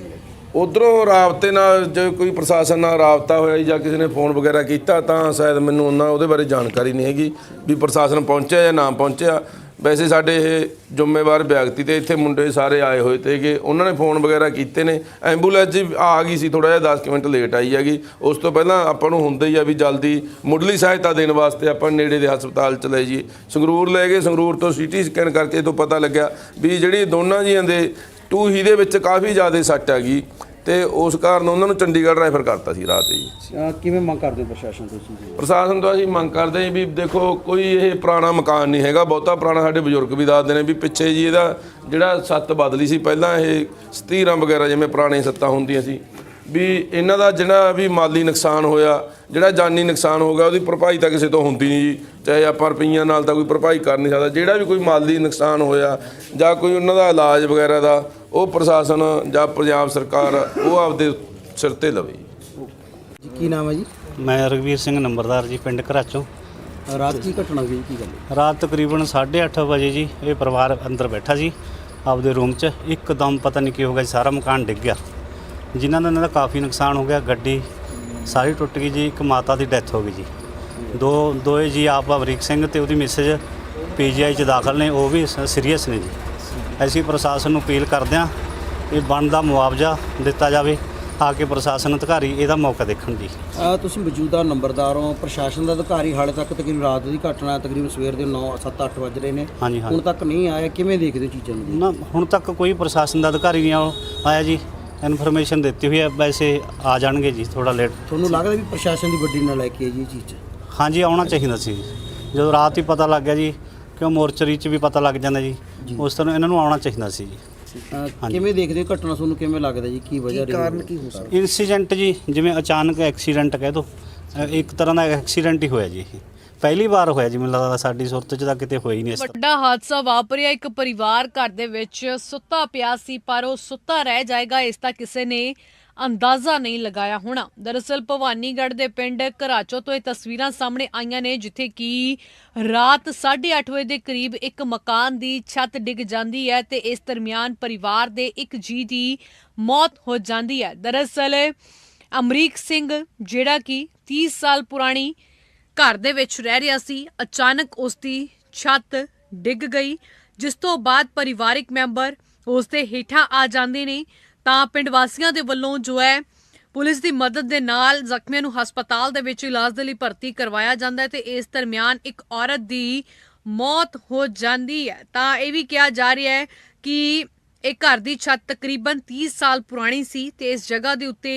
ਉਧਰੋਂ ਰਾਬਤੇ ਨਾਲ ਜੇ ਕੋਈ ਪ੍ਰਸ਼ਾਸਨ ਨਾਲ ਰਾਬਤਾ ਹੋਇਆ ਜੀ ਜਾਂ ਕਿਸੇ ਨੇ ਫੋਨ ਵਗੈਰਾ ਕੀਤਾ ਤਾਂ ਸ਼ਾਇਦ ਮੈਨੂੰ ਉਹਨਾਂ ਉਹਦੇ ਬਾਰੇ ਜਾਣਕਾਰੀ ਨਹੀਂ ਹੈਗੀ ਵੀ ਪ੍ਰਸ਼ਾਸਨ ਪਹੁੰਚਿਆ ਜਾਂ ਨਾ ਪਹੁੰਚਿਆ। ਵੈਸੇ ਸਾਡੇ ਇਹ ਜ਼ਿੰਮੇਵਾਰ ਵਿਅਕਤੀ ਤੇ ਇੱਥੇ ਮੁੰਡੇ ਸਾਰੇ ਆਏ ਹੋਏ ਤੇਗੇ ਉਹਨਾਂ ਨੇ ਫੋਨ ਵਗੈਰਾ ਕੀਤੇ ਨੇ। ਐਂਬੂਲੈਂਸ ਜੀ ਆ ਗਈ ਸੀ ਥੋੜਾ ਜਿਹਾ 10 ਕੁ ਮਿੰਟ ਲੇਟ ਆਈ ਹੈਗੀ। ਉਸ ਤੋਂ ਪਹਿਲਾਂ ਆਪਾਂ ਨੂੰ ਹੁੰਦਾ ਹੀ ਆ ਵੀ ਜਲਦੀ ਮੁੱਢਲੀ ਸਹਾਇਤਾ ਦੇਣ ਵਾਸਤੇ ਆਪਾਂ ਨੇੜੇ ਦੇ ਹਸਪਤਾਲ ਚ ਲੈ ਜਾਈਏ। ਸੰਗਰੂਰ ਲੈ ਗਏ, ਸੰਗਰੂਰ ਤੋਂ ਸੀਟੀ ਸਕੈਨ ਕਰਕੇ ਤੋਂ ਪਤਾ ਲੱਗਿਆ ਵੀ ਜਿਹੜੀ ਦੋਨਾਂ ਜੀਆਂ ਦੇ ਟੂ ਹੀ ਦੇ ਵਿੱਚ ਕਾਫੀ ਜ਼ਿਆਦਾ ਸੱਟ ਹੈਗੀ। ਤੇ ਉਸ ਕਾਰਨ ਉਹਨਾਂ ਨੂੰ ਚੰਡੀਗੜ੍ਹ ਰੈਫਰ ਕਰਤਾ ਸੀ ਰਾਤ ਜੀ। ਅਹ ਕਿਵੇਂ ਮੰਗ ਕਰਦੇ ਹੋ ਪ੍ਰਸ਼ਾਸਨ ਤੋਂ ਦੀ? ਪ੍ਰਸ਼ਾਸਨ ਤੋਂ ਅਸੀਂ ਮੰਗ ਕਰਦੇ ਹਾਂ ਵੀ ਦੇਖੋ ਕੋਈ ਇਹ ਪੁਰਾਣਾ ਮਕਾਨ ਨਹੀਂ ਹੈਗਾ ਬਹੁਤਾ ਪੁਰਾਣਾ ਸਾਡੇ ਬਜ਼ੁਰਗ ਵੀ ਦੱਸਦੇ ਨੇ ਵੀ ਪਿੱਛੇ ਜੀ ਇਹਦਾ ਜਿਹੜਾ ਸੱਤ ਬਦਲੀ ਸੀ ਪਹਿਲਾਂ ਇਹ ਸਤੀਰਾਂ ਵਗੈਰਾ ਜਿਵੇਂ ਪੁਰਾਣੇ ਸੱਤਾਂ ਹੁੰਦੀਆਂ ਸੀ ਵੀ ਇਹਨਾਂ ਦਾ ਜਿਹੜਾ ਵੀ ਮਾਲੀ ਨੁਕਸਾਨ ਹੋਇਆ ਜਿਹੜਾ ਜਾਨੀ ਨੁਕਸਾਨ ਹੋ ਗਿਆ ਉਹਦੀ ਭਰਪਾਈ ਤਾਂ ਕਿਸੇ ਤੋਂ ਹੁੰਦੀ ਨਹੀਂ ਜੀ। ਚਾਹੇ ਆਪਾਂ ਰੁਪਈਆਂ ਨਾਲ ਤਾਂ ਕੋਈ ਭਰਪਾਈ ਕਰ ਨਹੀਂ ਸਕਦਾ। ਜਿਹੜਾ ਵੀ ਕੋਈ ਮਾਲੀ ਨੁਕਸਾਨ ਹੋਇਆ ਜਾਂ ਕੋਈ ਉਹਨਾਂ ਦਾ ਇਲਾਜ ਵਗੈਰਾ ਦਾ ਉਹ ਪ੍ਰਸ਼ਾਸਨ ਜਾਂ ਪੰਜਾਬ ਸਰਕਾਰ ਉਹ ਆਪਦੇ ਸਿਰ ਤੇ ਲਵੇ ਜੀ। ਜੀ ਕੀ ਨਾਮ ਹੈ ਜੀ? ਮੈਂ ਰਗਵੀਰ ਸਿੰਘ ਨੰਬਰਦਾਰ ਜੀ ਪਿੰਡ ਘਰਾਚੋਂ। ਰਾਤ ਕੀ ਘਟਨਾ ਹੋਈ ਜੀ? ਕੀ ਗੱਲ? ਹੈ? ਰਾਤ ਤਕਰੀਬਨ 8:30 ਵਜੇ ਜੀ ਇਹ ਪਰਿਵਾਰ ਅੰਦਰ ਬੈਠਾ ਸੀ ਆਪਦੇ ਰੂਮ 'ਚ। ਇੱਕਦਮ ਪਤਾ ਨਹੀਂ ਕੀ ਹੋ ਗਿਆ ਜੀ, ਸਾਰਾ ਮਕਾਨ ਡਿੱਗ ਗਿਆ। ਜਿਨ੍ਹਾਂ ਦਾ ਇਹਨਾਂ ਦਾ ਕਾਫੀ ਨੁਕਸਾਨ ਹੋ ਗਿਆ ਗੱਡੀ ਸਾਰੀ ਟੁੱਟ ਗਈ ਜੀ ਇੱਕ ਮਾਤਾ ਦੀ ਡੈਥ ਹੋ ਗਈ ਜੀ। ਦੋ ਦੋਏ ਜੀ ਆਪ ਅਵਰੀਕ ਸਿੰਘ ਤੇ ਉਹਦੀ ਮਿਸਜ ਪੀਜੀਆਈ 'ਚ ਦਾਖਲ ਨੇ ਉਹ ਵੀ ਸੀਰੀਅਸ ਨੇ ਜੀ। ਅਸੀਂ ਪ੍ਰਸ਼ਾਸਨ ਨੂੰ ਅਪੀਲ ਕਰਦੇ ਹਾਂ ਇਹ ਬਣਦਾ ਮੁਆਵਜ਼ਾ ਦਿੱਤਾ ਜਾਵੇ ਆ ਕੇ ਪ੍ਰਸ਼ਾਸਨ ਅਧਿਕਾਰੀ ਇਹਦਾ ਮੌਕਾ ਦੇਖਣ ਜੀ। ਤੁਸੀਂ ਮੌਜੂਦਾ ਨੰਬਰਦਾਰ ਹੋ ਪ੍ਰਸ਼ਾਸਨ ਦਾ ਅਧਿਕਾਰੀ ਹਾਲੇ ਤੱਕ ਤਕਰੀਬਨ ਰਾਤ ਦੀ ਘਟਨਾ ਤਕਰੀਬਨ ਸਵੇਰ ਦੇ 9 7 8 ਵਜ ਰਹੇ ਨੇ। ਹੁਣ ਤੱਕ ਨਹੀਂ ਆਇਆ ਕਿਵੇਂ ਦੇਖਦੇ ਚੀਜ਼ਾਂ ਨੂੰ? ਨਾ ਹੁਣ ਤੱਕ ਕੋਈ ਪ੍ਰਸ਼ਾਸਨ ਦਾ ਅਧਿਕਾਰੀ ਨਹੀਂ ਆਇਆ ਜੀ। ਇਨਫੋਰਮੇਸ਼ਨ ਦਿੱਤੀ ਹੋਈ ਹੈ ਵੈਸੇ ਆ ਜਾਣਗੇ ਜੀ ਥੋੜਾ ਲੇਟ ਤੁਹਾਨੂੰ ਲੱਗਦਾ ਵੀ ਪ੍ਰਸ਼ਾਸਨ ਦੀ ਵੱਡੀ ਨਾਲ ਲੈ ਕੇ ਹੈ ਜੀ ਇਹ ਚੀਜ਼ ਹਾਂਜੀ ਆਉਣਾ ਚਾਹੀਦਾ ਸੀ। ਜਦੋਂ ਰਾਤ ਹੀ ਪਤਾ ਲੱਗ ਗਿਆ ਜੀ ਕਿਉਂ ਮੋਰਚਰੀ 'ਚ ਵੀ ਪਤਾ ਲੱਗ ਜਾਂਦਾ ਜੀ ਉਸ ਤਰ੍ਹਾਂ ਇਹਨਾਂ ਨੂੰ ਆਉਣਾ ਚਾਹੀਦਾ ਸੀ ਜੀ। ਅਹ ਕਿਵੇਂ ਦੇਖਦੇ ਹੋ ਘਟਨਾ? ਤੁਹਾਨੂੰ ਕਿਵੇਂ ਲੱਗਦਾ ਜੀ? ਕੀ ਵਜ੍ਹਾ ਰਹੀ ਕਾਰਨ ਕੀ ਹੋ ਸਕਦਾ? ਇਨਸੀਡੈਂਟ ਜੀ ਜਿਵੇਂ ਅਚਾਨਕ ਐਕਸੀਡੈਂਟ ਕਹਿ ਦੋ ਇੱਕ ਤਰ੍ਹਾਂ ਦਾ ਐਕਸੀਡੈਂਟ ਹੀ ਹੋਇਆ ਜੀ ਇਹ। ਪਹਿਲੀ ਵਾਰ ਹੋਇਆ ਜੀ ਲੱਗਦਾ ਸਾਡੀ ਸੁਰਤ 'ਚ ਤਾਂ ਕਿਤੇ ਹੋਇਆ ਹੀ ਨਹੀਂ ਇਸ ਤਰ੍ਹਾਂ। ਵੱਡਾ ਹਾਦਸਾ ਵਾਪਰਿਆ, ਇੱਕ ਪਰਿਵਾਰ ਘਰ ਦੇ ਵਿੱਚ ਸੁੱਤਾ ਪਿਆ ਸੀ, ਪਰ ਉਹ ਸੁੱਤਾ ਰਹਿ ਜਾਏਗਾ, ਇਸ ਦਾ ਕਿਸੇ ਨੇ ਅੰਦਾਜ਼ਾ ਨਹੀਂ ਲਗਾਇਆ ਹੋਣਾ। ਦਰਅਸਲ, ਭਵਾਨੀਗੜ੍ਹ ਦੇ ਪਿੰਡ ਘਰਾਚੋ ਤੋਂ ਇਹ ਤਸਵੀਰਾਂ ਸਾਹਮਣੇ ਆਈਆਂ ਨੇ, ਜਿੱਥੇ ਕਿ ਰਾਤ 8:30 ਵਜੇ ਦੇ ਕਰੀਬ ਇੱਕ ਮਕਾਨ ਦੀ ਛੱਤ ਡਿੱਗ ਜਾਂਦੀ ਹੈ ਤੇ ਇਸ ਦਰਮਿਆਨ ਪਰਿਵਾਰ ਦੇ ਇੱਕ ਜੀ ਦੀ ਮੌਤ ਹੋ ਜਾਂਦੀ ਹੈ। ਦਰਅਸਲ, ਅਮਰੀਕ ਸਿੰਘ, ਜਿਹੜਾ ਕਿ 30 ਸਾਲ ਪੁਰਾਣੀ ਘਰ ਦੇ ਵਿੱਚ ਰਹਿ ਰਿਹਾ ਸੀ, ਅਚਾਨਕ ਉਸ ਦੀ ਛੱਤ ਡਿੱਗ ਗਈ, ਜਿਸ ਤੋਂ ਬਾਅਦ ਪਰਿਵਾਰਿਕ ਮੈਂਬਰ ਉਸ ਦੇ ਹੇਠਾਂ ਆ ਜਾਂਦੇ ਨੇ। ਤਾਂ ਪਿੰਡ ਵਾਸੀਆਂ ਦੇ ਵੱਲੋਂ ਜੋ ਹੈ, ਪੁਲਿਸ ਦੀ ਮਦਦ ਦੇ ਨਾਲ ਜ਼ਖਮੀਆਂ ਨੂੰ ਹਸਪਤਾਲ ਦੇ ਵਿੱਚ ਇਲਾਜ ਦੇ ਲਈ ਭਰਤੀ ਕਰਵਾਇਆ ਜਾਂਦਾ ਹੈ ਤੇ ਇਸ ਦਰਮਿਆਨ ਇੱਕ ਔਰਤ ਦੀ ਮੌਤ ਹੋ ਜਾਂਦੀ ਹੈ। ਤਾਂ ਇਹ ਵੀ ਕਿਹਾ ਜਾ ਰਿਹਾ ਹੈ ਕਿ ਇਹ ਘਰ ਦੀ ਛੱਤ ਤਕਰੀਬਨ 30 ਸਾਲ ਪੁਰਾਣੀ ਸੀ ਤੇ ਇਸ ਜਗ੍ਹਾ ਦੇ ਉੱਤੇ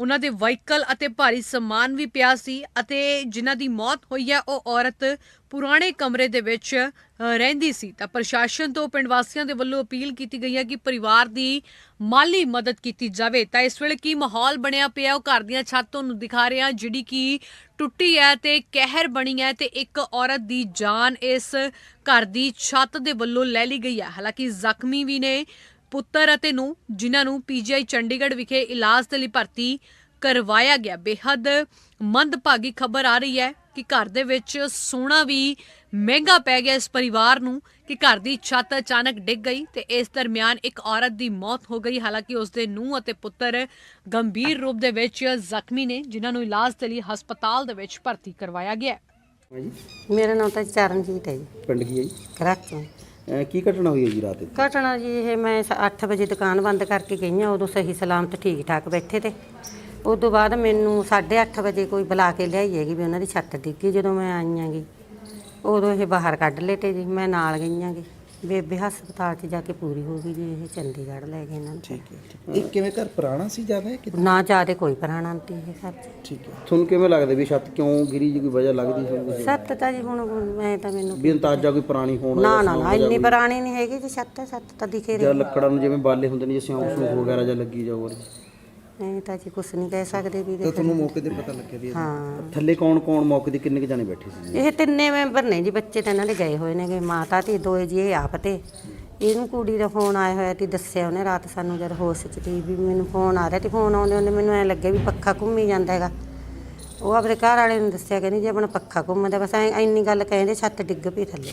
ਉਹਨਾਂ ਦੇ ਵਹੀਕਲ ਅਤੇ ਭਾਰੀ ਸਮਾਨ ਵੀ ਪਿਆ ਸੀ ਅਤੇ ਜਿਨ੍ਹਾਂ ਦੀ ਮੌਤ ਹੋਈ ਹੈ, ਉਹ ਔਰਤ ਪੁਰਾਣੇ ਕਮਰੇ ਦੇ ਵਿੱਚ ਰਹਿੰਦੀ ਸੀ। ਤਾਂ ਪ੍ਰਸ਼ਾਸਨ ਤੋਂ ਪਿੰਡ ਵਾਸੀਆਂ ਦੇ ਵੱਲੋਂ ਅਪੀਲ ਕੀਤੀ ਗਈ ਹੈ ਕਿ ਪਰਿਵਾਰ ਦੀ ਮਾਲੀ ਮਦਦ ਕੀਤੀ ਜਾਵੇ। ਤਾਂ ਇਸ ਵੇਲੇ ਕੀ ਮਾਹੌਲ ਬਣਿਆ ਪਿਆ? ਉਹ ਘਰ ਦੀਆਂ ਛੱਤ ਤੁਹਾਨੂੰ ਦਿਖਾ ਰਿਹਾ ਜਿਹੜੀ ਕਿ ਟੁੱਟੀ ਹੈ ਤੇ ਕਹਿਰ ਬਣੀ ਹੈ ਤੇ ਇੱਕ ਔਰਤ ਦੀ ਜਾਨ ਇਸ ਘਰ ਦੀ ਛੱਤ ਦੇ ਵੱਲੋਂ ਲੈ ਲਈ ਗਈ ਹੈ। ਹਾਲਾਂਕਿ ਜ਼ਖਮੀ ਵੀ ਨੇ ਪੁੱਤਰ ਅਤੇ ਨੂੰ ਜਿਨ੍ਹਾਂ ਨੂੰ ਪੀਜੀਆਈ ਚੰਡੀਗੜ੍ਹ ਵਿਖੇ ਇਲਾਜ ਦੇ ਲਈ ਭਰਤੀ ਕਰਵਾਇਆ ਗਿਆ। ਬੇਹੱਦ ਮੰਦਭਾਗੀ ਖਬਰ ਆ ਰਹੀ ਹੈ। ਕਿ ਘਰ ਦੇ ਵਿੱਚ ਸੋਨਾ ਵੀ ਮਹਿੰਗਾ ਪੈ ਗਿਆ ਇਸ ਪਰਿਵਾਰ ਨੂੰ ਕਿ ਘਰ ਦੀ ਛੱਤ ਅਚਾਨਕ ਡਿੱਗ ਗਈ ਤੇ ਇਸ ਦਰਮਿਆਨ ਇੱਕ ਔਰਤ ਦੀ ਮੌਤ ਹੋ ਗਈ। ਹਾਲਾਂਕਿ ਉਸ ਦੇ ਨੂੰਹ ਅਤੇ ਪੁੱਤਰ ਗੰਭੀਰ ਰੂਪ ਦੇ ਵਿੱਚ ਜ਼ਖਮੀ ਨੇ ਜਿਨ੍ਹਾਂ ਨੂੰ ਇਲਾਜ ਦੇ ਲਈ ਹਸਪਤਾਲ ਦੇ ਵਿੱਚ ਭਰਤੀ ਕਰਵਾਇਆ ਗਿਆ ਹੈ। ਜੀ। ਮੇਰਾ ਨਾਮ ਤਾਂ ਚਰਨਜੀਤ ਹੈ ਜੀ। ਪਿੰਡ ਕੀ ਹੈ ਜੀ? ਕਰਾਚੋਂ ਅਹ ਕੀ ਘਟਨਾ ਹੋਈ ਹੈ ਜੀ ਰਾਤ? ਘਟਨਾ ਜੀ ਇਹ ਮੈਂ 8 ਵਜੇ ਦੁਕਾਨ ਬੰਦ ਕਰਕੇ ਗਈ ਹਾਂ ਉਦੋਂ ਸਹੀ ਸਲਾਮਤ ਠੀਕ ਠਾਕ ਬੈਠੇ ਤੇ। ਉਸ ਤੋਂ ਬਾਅਦ ਮੈਨੂੰ 8:30 ਵਜੇ ਕੋਈ ਬੁਲਾ ਕੇ ਲਿਆਈ ਹੈਗੀ ਵੀ ਉਹਨਾਂ ਦੀ ਛੱਤ ਡਿੱਗੀ ਜਦੋਂ ਮੈਂ ਆਈ ਆਂਗੀ ਉਦੋਂ ਇਹ ਬਾਹਰ ਕੱਢ ਲਏ ਤੇ ਜੀ ਮੈਂ ਨਾਲ ਗਈ ਆਂਗੀ ਬੇਬੇ ਹਸਪਤਾਲ 'ਚ ਜਾ ਕੇ ਪੂਰੀ ਹੋ ਗਈ ਜੀ ਇਹ ਚੰਡੀਗੜ੍ਹ ਲੈ ਗਏ ਇਹਨਾਂ ਨੂੰ। ਇਹ ਕਿਵੇਂ ਘਰ ਪੁਰਾਣਾ ਸੀ ਜ਼ਿਆਦਾ ਹੈ ਕਿ ਨਾ ਜ਼ਿਆਦੇ ਕੋਈ ਪ੍ਰਾਣਾ ਨਹੀਂ ਇਹ ਘਰ 'ਚ। ਠੀਕ ਹੈ। ਤੁਹਾਨੂੰ ਕਿਵੇਂ ਲੱਗਦਾ ਵੀ ਛੱਤ ਕਿਉਂ ਗਿਰੀ ਜੀ ਕੋਈ ਵਜ੍ਹਾ ਲੱਗਦੀ ਹੈ ਸੱਤ ਤਾਂ ਜੀ ਹੁਣ ਮੈਂ ਤਾਂ ਮੈਨੂੰ ਵੀ ਅੰਤਾਜਾ ਕੋਈ ਪੁਰਾਣੀ ਹੋਣ ਨਾ ਨਾ ਨਾ ਇੰਨੀ ਪੁਰਾਣੀ ਨਹੀਂ ਹੈਗੀ ਜੀ ਛੱਤ ਛੱਤ ਤਾਂ ਦਿਖੇ ਜਾਂ ਰਹੀ। ਲੱਕੜਾਂ ਨੂੰ ਜਿਵੇਂ ਬਾਲੇ ਹੁੰਦੇ ਨੇ ਜਿਵੇਂ ਸਿਉਂਕ ਸੂਕ ਵਗੈਰਾ ਜਾਂ ਲੱਗੀ ਉਹਦੇ। ਨਹੀਂ ਤਾਂ ਜੀ ਕੁਛ ਨਹੀਂ ਕਹਿ ਸਕਦੇ ਵੀ ਤਾਂ ਤੁਹਾਨੂੰ ਮੌਕੇ ਤੇ ਪਤਾ ਲੱਗਿਆ ਵੀ ਇਹ- ਹਾਂ। ਥੱਲੇ ਕੌਣ ਕੌਣ ਮੌਕੇ ਤੇ ਕਿੰਨੇ ਕੁ ਜਾਣੇ ਬੈਠੇ ਸੀ ਇਹ ਤਿੰਨੇ ਮੈਂਬਰ ਨੇ ਜੀ ਬੱਚੇ ਤਾਂ ਇਹਨਾਂ ਦੇ ਗਏ ਹੋਏ ਨੇਗੇ ਮਾਤਾ ਤੇ ਦੋਏ ਜੀ ਇਹ ਆਪ ਤੇ। ਇਹਨੂੰ ਕੁੜੀ ਦਾ ਫੋਨ ਆਇਆ ਹੋਇਆ ਤੇ ਦੱਸਿਆ ਉਹਨੇ ਰਾਤ ਸਾਨੂੰ ਜਦ ਹੋਸ਼ ਚ ਤੀ ਵੀ ਮੈਨੂੰ ਫੋਨ ਆ ਰਿਹਾ ਤੇ ਫੋਨ ਆਉਂਦੇ ਉਹਨੇ ਮੈਨੂੰ ਐ ਲੱਗਿਆ ਵੀ ਪੱਖਾ ਘੁੰਮੀ ਜਾਂਦਾ ਹੈਗਾ। ਉਹ ਆਪਣੇ ਘਰ ਵਾਲੇ ਨੂੰ ਦੱਸਿਆ ਕਹਿੰਦੀ ਜੇ ਆਪਣਾ ਪੱਖਾ ਘੁੰਮਦਾ ਬਸ ਐਂ ਇੰਨੀ ਗੱਲ ਕਹਿੰਦੇ ਛੱਤ ਡਿੱਗ ਪਈ ਥੱਲੇ।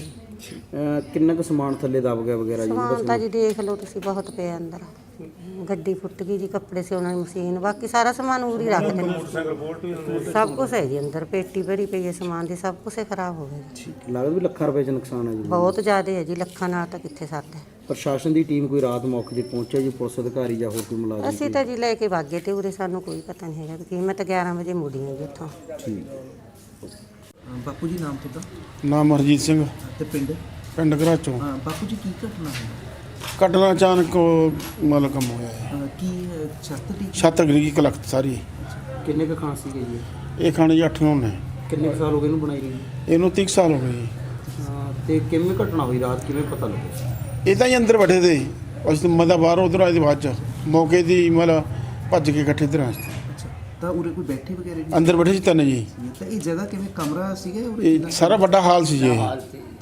ਅਹ ਕਿੰਨਾ ਕੁ ਸਮਾਨ ਥੱਲੇ ਦਬ ਗਿਆ ਵਗੈਰਾ ਜੀ? ਸਮਾਨ ਤਾਂ ਜੀ ਦੇਖ ਲਓ ਤੁਸੀਂ ਬਹੁਤ ਪਿਆ ਅੰਦਰ। ਗੱਡੀ ਫੁੱਟ ਗਈ ਜੀ ਕੱਪੜੇ ਸਿਉਣ ਵਾਲੀ ਮਸ਼ੀਨ ਬਾਕੀ ਸਾਰਾ ਸਮਾਨ ਉਰੀ ਰੱਖ ਦਿੰਦੇ। ਸਭ ਕੁਝ ਹੈ ਜੀ ਅੰਦਰ ਪੇਟੀ ਭਰੀ ਪਈ ਹੈ ਸਮਾਨ ਦੀ ਸਭ ਕੁਝ ਖਰਾਬ ਹੋ ਗਿਆ ਜੀ। ਲੱਗਦਾ ਵੀ ਲੱਖਾਂ ਰੁਪਏ ਚ ਨੁਕਸਾਨ ਹੈ ਜੀ। ਬਹੁਤ ਜ਼ਿਆਦਾ ਹੈ ਜੀ ਲੱਖਾਂ ਨਾਲ ਤਾਂ ਕਿੱਥੇ ਸਰਦਾ ਹੈ। ਪ੍ਰਸ਼ਾਸਨ ਦੀ ਟੀਮ ਕੋਈ ਰਾਤ ਮੌਕੇ ਤੇ ਪਹੁੰਚਿਆ ਜੀ ਪੁਲਿਸ ਅਧਿਕਾਰੀ ਜਾਂ ਹੋਰ ਕੋਈ ਮੁਲਾਜ਼ਮ ਅਸੀਂ ਤਾਂ ਜੀ ਲੈ ਕੇ ਵਾਗੇ ਤੇ ਉਰੇ ਸਾਨੂੰ ਕੋਈ ਪਤਾ ਨਹੀਂ ਹੈਗਾ ਕਿ ਮੈਂ ਤਾਂ 11 ਵਜੇ ਮੁੜੀ ਹਾਂ ਜੀ ਉੱਥੋਂ। ਠੀਕ। ਬਾਪੂ ਜੀ ਨਾਮ ਤੁਹਾਡਾ ਨਾਮ ਹਰਜੀਤ ਸਿੰਘ। ਤੇ ਪਿੰਡ? ਪਿੰਡ ਘਰਾਚੋਂ। ਹਾਂ ਬਾਪੂ ਜੀ ਕੀ ਘਟਨਾ ਹੋਈ? ਘਟਨਾ ਅਚਾਨਕ ਉਹ ਮਤਲਬ ਕੰਮ ਹੋਇਆ ਹੈ ਕੀ ਛੱਤ ਦੀ ਛੱਤ ਗਿਰ ਕਲਖਤ ਸਾਰੀ। ਕਿੰਨੇ ਕੁ ਖਾਂਸੀ ਗਈ ਜੀ ਇਹ ਖਾਣੇ ਜੀ ਅੱਠ ਨੌ ਨੇ। ਕਿੰਨੇ ਕੁ ਸਾਲ ਹੋ ਗਏ ਇਹਨੂੰ ਬਣਾਈ ਗਈ ਇਹਨੂੰ 30 ਸਾਲ ਹੋ ਗਏ ਜੀ। ਹਾਂ ਤੇ ਕਿਵੇਂ ਘਟਨਾ ਹੋਈ ਰਾਤ? ਕਿਵੇਂ ਪਤਾ ਲੱਗਿਆ? ਇਹ ਤਾਂ ਹੀ ਅੰਦਰ ਬੈਠੇ ਤੇ ਅਸੀਂ ਮੈਂ ਤਾਂ ਬਾਹਰੋਂ ਉਧਰ ਆਏ ਦੇ ਬਾਅਦ ਚ। ਮੌਕੇ ਦੀ ਮਤਲਬ ਭੱਜ ਕੇ ਇਕੱਠੇ ਇੱਧਰ ਆਏ। ਅੱਛਾ ਤਾਂ ਉਰੇ ਕੋਈ ਬੈਠੇ ਵਗੈਰੇ ਅੰਦਰ ਬੈਠੇ ਸੀ ਤਿੰਨ ਜੀ। ਸੀ ਤਾਂ ਇਹ ਜਗ੍ਹਾ ਕਿਵੇਂ ਕਮਰਾ ਸੀਗਾ ਉਰੇ ਇਹ ਸਾਰਾ ਵੱਡਾ ਹਾਲ ਸੀ ਜੀ ਇਹ।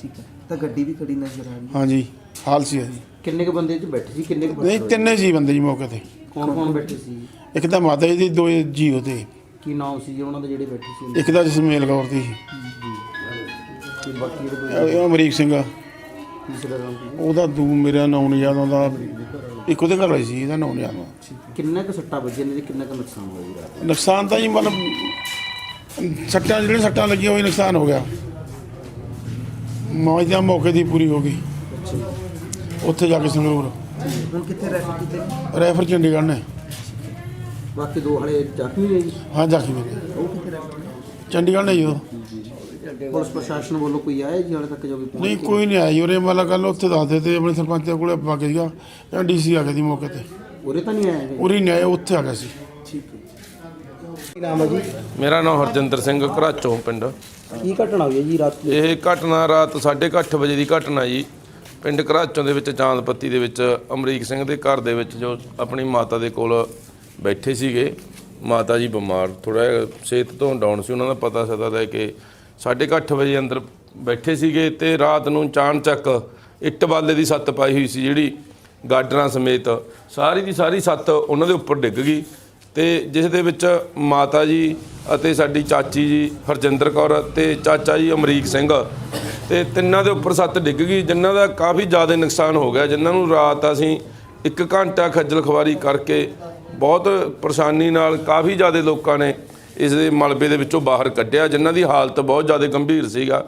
ਠੀਕ ਹੈ। ਤਾਂ ਗੱਡੀ ਵੀ ਖੜੀ ਨਜ਼ਰ ਆ ਰਹੀ ਹੈ। ਹਾਂਜੀ ਹਾਲ ਸੀ ਜੀ ਕਿੰਨੇ ਕੁ ਬੰਦੇ ਚ ਬੈਠੇ ਸੀ? ਕਿੰਨੇ ਕੁ ਨਹੀਂ ਤਿੰਨੇ ਜੀ ਬੰਦੇ ਜੀ ਮੌਕੇ ਤੇ। ਕੌਣ ਕੌਣ ਬੈਠੇ ਸੀ? ਇੱਕ ਤਾਂ ਮਾਤਾ ਜੀ ਦੀ ਦੋ ਜੀ ਉਹਦੇ। ਕੀ ਨਾਮ ਸੀ ਜੀ ਉਹਨਾਂ ਦੇ ਜਿਹੜੇ ਬੈਠੇ ਸੀ? ਇੱਕ ਤਾਂ ਜਸਮੇਲ ਕੌਰ ਦੀ। ਤੇ ਬਾਕੀ ਜਿਹੜੇ ਕੋਈ ਇਹ ਅਮਰੀਕ ਸਿੰਘ। ਤੀਸਰਾ ਨਾਮ ਸੀ ਉਹਦਾ ਦੂ ਮੇਰਾ ਨਾਮ ਨਹੀਂ ਯਾਦ ਆਉਂਦਾ ਇੱਕ ਉਹਦੇ ਘਰ ਵਾਲੀ ਸੀ ਇਹਦਾ ਨਾਮ ਨਹੀਂ ਯਾਦ ਆਉਂਦਾ ਕਿੰਨਾ ਕੁ ਸੱਟਾਂ ਵੱਜੀਆਂ ਨੇ ਤੇ ਕਿੰਨਾ ਕੁ ਨੁਕਸਾਨ ਹੋਇਆ ਜੀ ਨੁਕਸਾਨ ਤਾਂ ਜੀ ਮਤਲਬ ਸੱਟਾਂ ਜਿਹੜੇ ਸੱਟਾਂ ਲੱਗੀਆਂ ਹੋਈ ਨੁਕਸਾਨ ਹੋ ਗਿਆ। ਮੌਜ ਦਾ ਮੌਕੇ ਦੀ ਪੂਰੀ ਹੋ ਗਈ। ਉੱਥੇ ਜਾ ਕੇ ਸੰਗਰੂਰ ਹੁਣ ਕਿੱਥੇ ਰੈਫਰ ਕੀਤੇ ਰੈਫਰ ਚੰਡੀਗੜ੍ਹ ਨੇ। ਬਾਕੀ ਦੋ ਹਲੇ ਜ਼ਖਮੀ ਨੇ ਜੀ। ਹਾਂ ਜ਼ਖਮੀ ਨੇ। ਉਹ ਕਿੱਥੇ ਰੈਫਰ ਚੰਡੀਗੜ੍ਹ ਨੇ ਜਦੋਂ ਪੁਲਿਸ ਪ੍ਰਸ਼ਾਸਨ ਵੱਲੋਂ ਕੋਈ ਆਇਆ ਜੀ ਹਾਲੇ ਤੱਕ ਜੋ ਵੀ ਨਹੀਂ ਕੋਈ ਨਹੀਂ ਆਇਆ ਉਰੇ ਮਤਲਬ ਕੱਲ ਉੱਥੇ ਦੱਸਦੇ ਤੇ ਆਪਣੇ ਸਰਪੰਚ ਦੇ ਕੋਲੇ ਪਾ ਕੇ ਜਾਂ ਡੀਸੀ ਆ ਗਏ ਦੀ ਮੌਕੇ ਤੇ। ਉਰੇ ਤਾਂ ਨਹੀਂ ਆਇਆ ਜੀ? ਉਰੀ ਨਹੀਂ ਆਇਆ ਉੱਥੇ ਆ ਗਿਆ ਸੀ। ਠੀਕ ਹੈ। ਕੀ ਨਾਮ ਹੈ ਜੀ? ਮੇਰਾ ਨਾਮ ਹਰਜਿੰਦਰ ਸਿੰਘ ਘਰਾਚੋਂ ਪਿੰਡ। ਕੀ ਘਟਨਾ ਹੋਈ ਹੈ ਜੀ ਰਾਤ? ਇਹ ਘਟਨਾ ਰਾਤ 8:30 ਵਜੇ ਦੀ ਘਟਨਾ ਜੀ। ਪਿੰਡ ਘਰਾਚੋਂ ਦੇ ਵਿੱਚ, ਚਾਂਦਪੱਤੀ ਦੇ ਵਿੱਚ, ਅਮਰੀਕ ਸਿੰਘ ਦੇ ਘਰ ਦੇ ਵਿੱਚ ਜੋ ਆਪਣੀ ਮਾਤਾ ਦੇ ਕੋਲ ਬੈਠੇ ਸੀਗੇ। ਮਾਤਾ ਜੀ ਬਿਮਾਰ ਥੋੜਾ ਸਿਹਤ ਤੋਂ ਡਾਊਨ ਸੀ, ਉਹਨਾਂ ਦਾ ਪਤਾ ਸਦਾ ਦਾ ਕਿ 8:30 ਵਜੇ ਅੰਦਰ ਬੈਠੇ ਸੀਗੇ ਤੇ ਰਾਤ ਨੂੰ ਚਾਣਚੱਕ ਇੱਟ ਬਾਲੇ ਦੀ ਸੱਤ ਪਾਈ ਹੋਈ ਸੀ, ਜਿਹੜੀ ਗਾਡਰਾਂ ਸਮੇਤ ਸਾਰੀ ਦੀ ਸਾਰੀ ਸੱਤ ਉਹਨਾਂ ਦੇ ਉੱਪਰ ਡਿੱਗ ਗਈ ਤੇ ਜਿਸ ਦੇ ਵਿੱਚ ਮਾਤਾ ਜੀ ਅਤੇ ਸਾਡੀ ਚਾਚੀ ਜੀ ਹਰਜਿੰਦਰ ਕੌਰ ਅਤੇ ਚਾਚਾ ਜੀ ਅਮਰੀਕ ਸਿੰਘ ਤੇ ਤਿੰਨਾਂ ਦੇ ਉੱਪਰ ਸੱਤ ਡਿੱਗ ਗਈ, ਜਿਨ੍ਹਾਂ ਦਾ ਕਾਫੀ ਜ਼ਿਆਦਾ ਨੁਕਸਾਨ ਹੋ ਗਿਆ, ਜਿਨ੍ਹਾਂ ਨੂੰ ਰਾਤ ਅਸੀਂ ਇੱਕ ਘੰਟਾ ਖੱਜਲ ਖਵਾਰੀ ਕਰਕੇ ਬਹੁਤ ਪਰੇਸ਼ਾਨੀ ਨਾਲ ਕਾਫੀ ਜ਼ਿਆਦਾ ਲੋਕਾਂ ਨੇ ਇਸ ਦੇ ਮਲਬੇ ਦੇ ਵਿੱਚੋਂ ਬਾਹਰ ਕੱਢਿਆ, ਜਿਨ੍ਹਾਂ ਦੀ ਹਾਲਤ ਬਹੁਤ ਜ਼ਿਆਦਾ ਗੰਭੀਰ ਸੀਗਾ।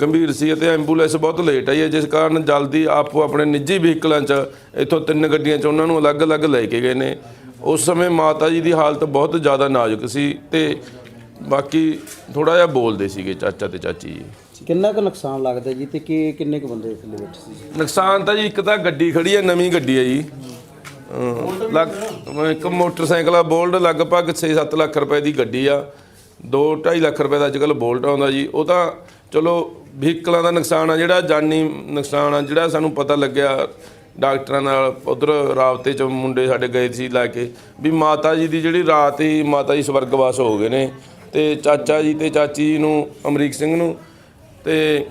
ਗੰਭੀਰ ਸੀ ਅਤੇ ਐਂਬੂਲੈਂਸ ਬਹੁਤ ਲੇਟ ਆਈ ਹੈ, ਜਿਸ ਕਾਰਨ ਜਲਦੀ ਆਪੋ ਆਪਣੇ ਨਿੱਜੀ ਵਹੀਕਲਾਂ 'ਚ ਇੱਥੋਂ ਤਿੰਨ ਗੱਡੀਆਂ 'ਚ ਉਹਨਾਂ ਨੂੰ ਅਲੱਗ-ਅਲੱਗ ਲੈ ਕੇ ਗਏ ਨੇ। ਉਸ ਸਮੇਂ ਮਾਤਾ ਜੀ ਦੀ ਹਾਲਤ ਬਹੁਤ ਜ਼ਿਆਦਾ ਨਾਜ਼ੁਕ ਸੀ ਤੇ ਬਾਕੀ ਥੋੜਾ ਜਿਹਾ ਬੋਲਦੇ ਸੀਗੇ ਚਾਚਾ ਤੇ ਚਾਚੀ ਜੀ। ਕਿੰਨਾ ਕੁ ਨੁਕਸਾਨ ਲੱਗਦਾ ਜੀ ਤੇ ਕਿ ਕਿੰਨੇ ਕੁ ਬੰਦੇ ਥੱਲੇ ਬੈਠੇ ਸੀ? ਨੁਕਸਾਨ ਤਾਂ ਜੀ ਇੱਕ ਤਾਂ ਗੱਡੀ ਖੜੀ ਹੈ ਨਵੀਂ ਗੱਡੀ ਹੈ ਜੀ। ਅਹ ਲੱਗ ਇੱਕ ਮੋਟਰਸਾਈਕਲ ਆ, ਬੋਲਟ ਲਗਭਗ 6-7 ਲੱਖ ਰੁਪਏ ਦੀ ਗੱਡੀ ਆ। 2-2.5 ਲੱਖ ਰੁਪਏ ਦਾ ਅੱਜਕੱਲ ਬੋਲਟ ਆਉਂਦਾ ਜੀ। ਉਹ ਤਾਂ ਚਲੋ ਵਹੀਕਲਾਂ ਦਾ ਨੁਕਸਾਨ ਆ, ਜਿਹੜਾ ਜਾਨੀ ਨੁਕਸਾਨ ਆ, ਜਿਹੜਾ ਸਾਨੂੰ ਪਤਾ ਲੱਗਿਆ ਡਾਕਟਰਾਂ ਨਾਲ, ਉਧਰ ਰਾਬਤੇ ਚ ਮੁੰਡੇ ਸਾਡੇ ਗਏ ਸੀ ਲੈ ਕੇ ਵੀ ਮਾਤਾ ਜੀ ਦੀ ਜਿਹੜੀ ਰਾਤ ਹੀ ਮਾਤਾ ਜੀ ਸਵਰਗਵਾਸ ਹੋ ਗਏ ਨੇ ਤੇ ਚਾਚਾ ਜੀ ਤੇ ਚਾਚੀ ਜੀ ਨੂੰ, ਅਮਰੀਕ ਸਿੰਘ ਨੂੰ ਤੇ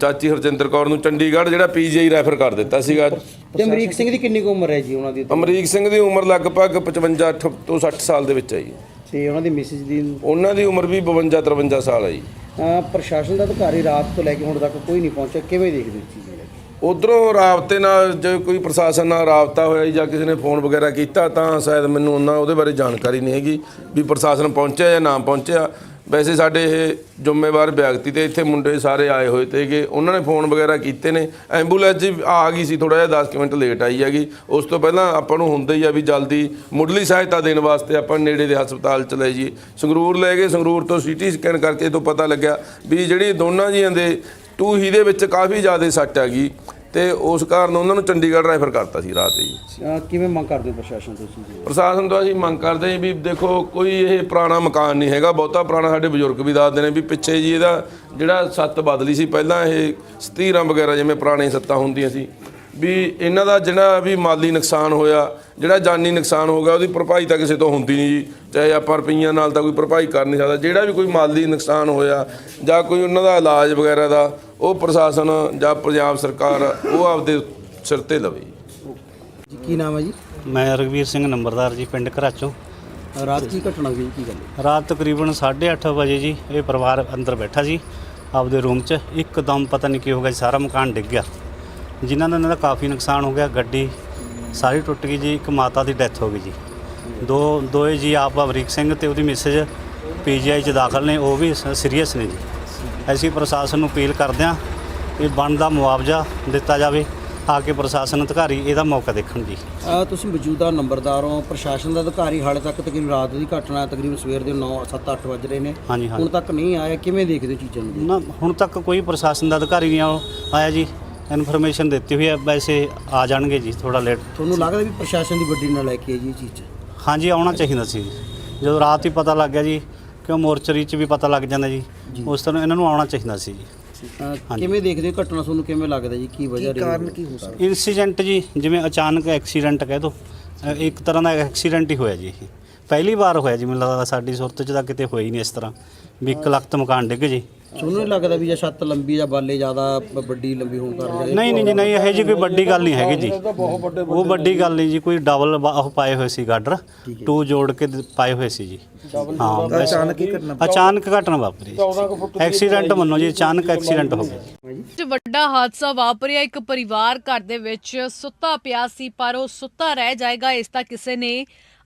ਚਾਚੀ ਹਰਜਿੰਦਰ ਕੌਰ ਨੂੰ ਚੰਡੀਗੜ੍ਹ ਜਿਹੜਾ ਪੀਜੀਆਈ ਰੈਫਰ ਕਰ ਦਿੱਤਾ ਸੀਗਾ। ਤੇ ਅਮਰੀਕ ਸਿੰਘ ਦੀ ਕਿੰਨੀ ਕੁ ਉਮਰ ਹੈ ਜੀ ਉਹਨਾਂ ਦੀ? ਅਮਰੀਕ ਸਿੰਘ ਦੀ ਉਮਰ ਲਗਭਗ 55 ਅੱਠ ਤੋਂ 60 ਸਾਲ ਦੇ ਵਿੱਚ ਹੈ ਜੀ। ਤੇ ਉਹਨਾਂ ਦੀ ਮਿਸਿਸ ਦੀ ਉਹਨਾਂ ਦੀ ਉਮਰ ਵੀ 52 53 ਸਾਲ ਹੈ ਜੀ। ਪ੍ਰਸ਼ਾਸਨ ਦਾ ਅਧਿਕਾਰੀ ਰਾਤ ਤੋਂ ਲੈ ਕੇ ਹੁਣ ਤੱਕ ਕੋਈ ਨਹੀਂ ਪਹੁੰਚਿਆ। ਕਿਵੇਂ ਦੇਖਦੇ ਹੋ ਚੀਜ਼? ਉਧਰੋਂ ਰਾਬਤੇ ਨਾਲ ਜੇ ਕੋਈ ਪ੍ਰਸ਼ਾਸਨ ਨਾਲ ਰਾਬਤਾ ਹੋਇਆ ਜਾਂ ਕਿਸੇ ਨੇ ਫੋਨ ਵਗੈਰਾ ਕੀਤਾ ਤਾਂ ਸ਼ਾਇਦ ਮੈਨੂੰ ਉਹਨਾਂ ਉਹਦੇ ਬਾਰੇ ਜਾਣਕਾਰੀ ਨਹੀਂ ਹੈਗੀ ਵੀ ਪ੍ਰਸ਼ਾਸਨ ਪਹੁੰਚਿਆ ਜਾਂ ਨਾ ਪਹੁੰਚਿਆ। ਵੈਸੇ ਸਾਡੇ ਇਹ ਜ਼ਿੰਮੇਵਾਰ ਵਿਅਕਤੀ ਤੇ ਇੱਥੇ ਮੁੰਡੇ ਸਾਰੇ ਆਏ ਹੋਏ ਤੇਗੇ ਉਹਨਾਂ ਨੇ ਫੋਨ ਵਗੈਰਾ ਕੀਤੇ ਨੇ। ਐਂਬੂਲੈਂਸ ਜੀ ਆ ਗਈ ਸੀ ਥੋੜਾ ਜਿਹਾ 10 ਕੁ ਮਿੰਟ ਲੇਟ ਆਈ ਹੈਗੀ। ਉਸ ਤੋਂ ਪਹਿਲਾਂ ਆਪਾਂ ਨੂੰ ਹੁੰਦਾ ਹੀ ਆ ਵੀ ਜਲਦੀ ਮੁੱਢਲੀ ਸਹਾਇਤਾ ਦੇਣ ਵਾਸਤੇ ਆਪਾਂ ਨੇੜੇ ਦੇ ਹਸਪਤਾਲ ਚ ਲੈ ਜੀ ਸੰਗਰੂਰ ਲੈ ਗਏ, ਸੰਗਰੂਰ ਤੋਂ ਸੀਟੀ ਸਕੈਨ ਕਰਕੇ ਤੋਂ ਪਤਾ ਲੱਗਿਆ ਵੀ ਜਿਹੜੀ ਦੋਨਾਂ ਜੀਆਂ ਦੇ ਟੂ ਹੀ ਦੇ ਵਿੱਚ ਕਾਫੀ ਜ਼ਿਆਦਾ ਸੱਟ ਹੈਗੀ। ਤੇ ਉਸ ਕਾਰਨ ਉਹਨਾਂ ਨੂੰ ਚੰਡੀਗੜ੍ਹ ਰੈਫਰ ਕਰਤਾ ਸੀ ਰਾਤ ਹੀ। ਅਹ ਕਿਵੇਂ ਮੰਗ ਕਰਦੇ ਹੋ ਪ੍ਰਸ਼ਾਸਨ ਤੋਂ ਦੀ? ਪ੍ਰਸ਼ਾਸਨ ਤੋਂ ਅਸੀਂ ਮੰਗ ਕਰਦੇ ਹਾਂ ਵੀ ਦੇਖੋ ਕੋਈ ਇਹ ਪੁਰਾਣਾ ਮਕਾਨ ਨਹੀਂ ਹੈਗਾ ਬਹੁਤਾ ਪੁਰਾਣਾ ਸਾਡੇ ਬਜ਼ੁਰਗ ਵੀ ਦੱਸਦੇ ਨੇ ਵੀ ਪਿੱਛੇ ਜੀ ਇਹਦਾ ਜਿਹੜਾ ਸੱਤ ਬਦਲੀ ਸੀ ਪਹਿਲਾਂ ਇਹ ਸਤੀਰਾਂ ਵਗੈਰਾ ਜਿਵੇਂ ਪੁਰਾਣੇ ਸੱਤਾਂ ਹੁੰਦੀਆਂ ਸੀ ਵੀ ਇਹਨਾਂ ਦਾ ਜਿਹੜਾ ਵੀ ਮਾਲੀ ਨੁਕਸਾਨ ਹੋਇਆ ਜਿਹੜਾ ਜਾਨੀ ਨੁਕਸਾਨ ਹੋ ਗਿਆ ਉਹਦੀ ਭਰਪਾਈ ਤਾਂ ਕਿਸੇ ਤੋਂ ਹੁੰਦੀ ਨਹੀਂ ਜੀ। ਚਾਹੇ ਆਪਾਂ ਰੁਪਈਆਂ ਨਾਲ ਤਾਂ ਕੋਈ ਭਰਪਾਈ ਕਰ ਨਹੀਂ ਸਕਦਾ। ਜਿਹੜਾ ਵੀ ਕੋਈ ਮਾਲੀ ਨੁਕਸਾਨ ਹੋਇਆ ਜਾਂ ਕੋਈ ਉਹਨਾਂ ਦਾ ਇਲਾਜ ਵਗੈਰਾ ਦਾ ਉਹ ਪ੍ਰਸ਼ਾਸਨ ਜਾਂ ਪੰਜਾਬ ਸਰਕਾਰ ਉਹ ਆਪਦੇ ਸਿਰ ਤੇ ਲਵੇ। ਜੀ ਕੀ ਨਾਮ ਹੈ ਜੀ? ਮੈਂ ਰਗਵੀਰ ਸਿੰਘ ਨੰਬਰਦਾਰ ਜੀ ਪਿੰਡ ਘਰਾਚੋਂ ਰਾਤ ਕੀ ਘਟਨਾ ਹੋਈ ਕੀ ਗੱਲ? ਹੈ? ਰਾਤ ਤਕਰੀਬਨ 8:30 ਵਜੇ ਜੀ ਇਹ ਪਰਿਵਾਰ ਅੰਦਰ ਬੈਠਾ ਸੀ ਆਪਦੇ ਰੂਮ 'ਚ। ਇੱਕਦਮ ਪਤਾ ਨਹੀਂ ਕੀ ਹੋ ਗਿਆ ਜੀ, ਸਾਰਾ ਮਕਾਨ ਡਿੱਗ ਗਿਆ। ਜਿਨ੍ਹਾਂ ਦਾ ਇਹਨਾਂ ਦਾ ਕਾਫੀ ਨੁਕਸਾਨ ਹੋ ਗਿਆ ਗੱਡੀ ਸਾਰੀ ਟੁੱਟ ਗਈ ਜੀ ਇੱਕ ਮਾਤਾ ਦੀ ਡੈਥ ਹੋ ਗਈ ਜੀ। ਦੋ ਦੋਏ ਜੀ ਆਪ ਅਮਰੀਕ ਸਿੰਘ ਤੇ ਉਹਦੀ ਮਿਸਜ ਪੀਜੀਆਈ 'ਚ ਦਾਖਲ ਨੇ ਉਹ ਵੀ ਸੀਰੀਅਸ ਨੇ ਜੀ। ਅਸੀਂ ਪ੍ਰਸ਼ਾਸਨ ਨੂੰ ਅਪੀਲ ਕਰਦੇ ਹਾਂ ਕਿ ਬਣਦਾ ਮੁਆਵਜ਼ਾ ਦਿੱਤਾ ਜਾਵੇ ਆ ਕੇ ਪ੍ਰਸ਼ਾਸਨ ਅਧਿਕਾਰੀ ਇਹਦਾ ਮੌਕਾ ਦੇਖਣ ਜੀ। ਤੁਸੀਂ ਮੌਜੂਦਾ ਨੰਬਰਦਾਰ ਹੋ ਪ੍ਰਸ਼ਾਸਨ ਦਾ ਅਧਿਕਾਰੀ ਹਾਲੇ ਤੱਕ ਤਕਰੀਬਨ ਰਾਤ ਦੀ ਘਟਨਾ ਤਕਰੀਬਨ ਸਵੇਰ ਦੇ 9 7 8 ਵਜ ਰਹੇ ਨੇ। ਹੁਣ ਤੱਕ ਨਹੀਂ ਆਇਆ ਕਿਵੇਂ ਦੇਖਦੇ ਚੀਜ਼ਾਂ ਨੂੰ? ਨਾ ਹੁਣ ਤੱਕ ਕੋਈ ਪ੍ਰਸ਼ਾਸਨ ਦਾ ਅਧਿਕਾਰੀ ਨਹੀਂ ਆਇਆ ਜੀ। ਇਨਫੋਰਮੇਸ਼ਨ ਦਿੱਤੀ ਹੋਈ ਹੈ ਵੈਸੇ ਆ ਜਾਣਗੇ ਜੀ ਥੋੜਾ ਲੇਟ ਤੁਹਾਨੂੰ ਲੱਗਦਾ ਵੀ ਪ੍ਰਸ਼ਾਸਨ ਦੀ ਵੱਡੀ ਨਾਲ ਲੈ ਕੇ ਆਈ ਜੀ ਇਹ ਚੀਜ਼? ਹਾਂਜੀ ਆਉਣਾ ਚਾਹੀਦਾ ਸੀ। ਜਦੋਂ ਰਾਤ ਹੀ ਪਤਾ ਲੱਗ ਗਿਆ ਜੀ ਕਿਉਂ ਮੋਰਚਰੀ 'ਚ ਵੀ ਪਤਾ ਲੱਗ ਜਾਂਦਾ ਜੀ। ਉਸ ਤਰ੍ਹਾਂ ਇਹਨਾਂ ਨੂੰ ਆਉਣਾ ਚਾਹੀਦਾ ਸੀ। ਜੀ ਅਹ ਕਿਵੇਂ ਦੇਖਦੇ ਹੋ ਘਟਨਾ ਤੁਹਾਨੂੰ ਕਿਵੇਂ ਲੱਗਦਾ ਜੀ? ਕੀ ਵਜ੍ਹਾ ਰਹੀ ਕਾਰਨ ਕੀ ਹੋ ਸਕਦਾ? ਇਨਸੀਡੈਂਟ ਜੀ ਜਿਵੇਂ ਅਚਾਨਕ ਐਕਸੀਡੈਂਟ ਕਹਿ ਦੋ ਇੱਕ ਤਰ੍ਹਾਂ ਦਾ ਐਕਸੀਡੈਂਟ ਹੀ ਹੋਇਆ ਜੀ ਇਹ। ਪਹਿਲੀ ਵਾਰ ਹੋਇਆ ਜੀ ਮੈਨੂੰ ਲੱਗਦਾ ਸਾਡੀ ਸੁਰਤ 'ਚ ਤਾਂ ਕਿਤੇ ਹੋਇਆ ਹੀ ਨਹੀਂ ਇਸ ਤਰ੍ਹਾਂ। ਵੀ ਇੱਕ ਲੱਖ ਮਕਾਨ ਡਿੱਗ ਜੀ। ਤੁਹਾਨੂੰ ਨਹੀਂ ਲੱਗਦਾ ਵੀ ਜੇ ਛੱਤ ਲੰਬੀ ਜਾਂ ਬਾਲੇ ਜ਼ਿਆਦਾ ਬ- ਵੱਡੀ ਲੰਬੀ ਹੋਣ ਕਾਰਨ ਨਹੀਂ ਨਹੀਂ ਜੀ ਨਹੀਂ ਇਹ ਜੀ ਕੋਈ ਵੱਡੀ ਗੱਲ ਨਹੀਂ ਹੈਗੀ ਜੀ। ਉਹ ਵੱਡੀ ਗੱਲ ਨਹੀਂ ਜੀ ਕੋਈ ਡਬਲ ਉਹ ਪਾਏ ਹੋਏ ਸੀ ਗਾਡਰ ਟੂ ਜੋੜ ਕੇ ਦ- ਪਾਏ ਹੋਏ ਸੀ ਜੀ। ਹਾਂ ਅਚਾਨਕ ਹੀ ਘਟਨਾ ਅਚਾਨਕ ਘਟਨਾ ਵਾਪਰੀ। ਐਕਸੀਡੈਂਟ ਮੰਨੋ ਜੀ ਅਚਾਨਕ ਐਕਸੀਡੈਂਟ ਹੋ ਗਿਆ ਜੀ ਵਿੱਚ ਵੱਡਾ ਹਾਦਸਾ ਵਾਪਰਿਆ ਇੱਕ ਪਰਿਵਾਰ ਘਰ ਦੇ ਵਿੱਚ ਸੁੱਤਾ ਪਿਆ ਸੀ ਪਰ ਉਹ ਸੁੱਤਾ ਰਹਿ ਜਾਏਗਾ ਇਸ ਦਾ ਕਿਸੇ ਨੇ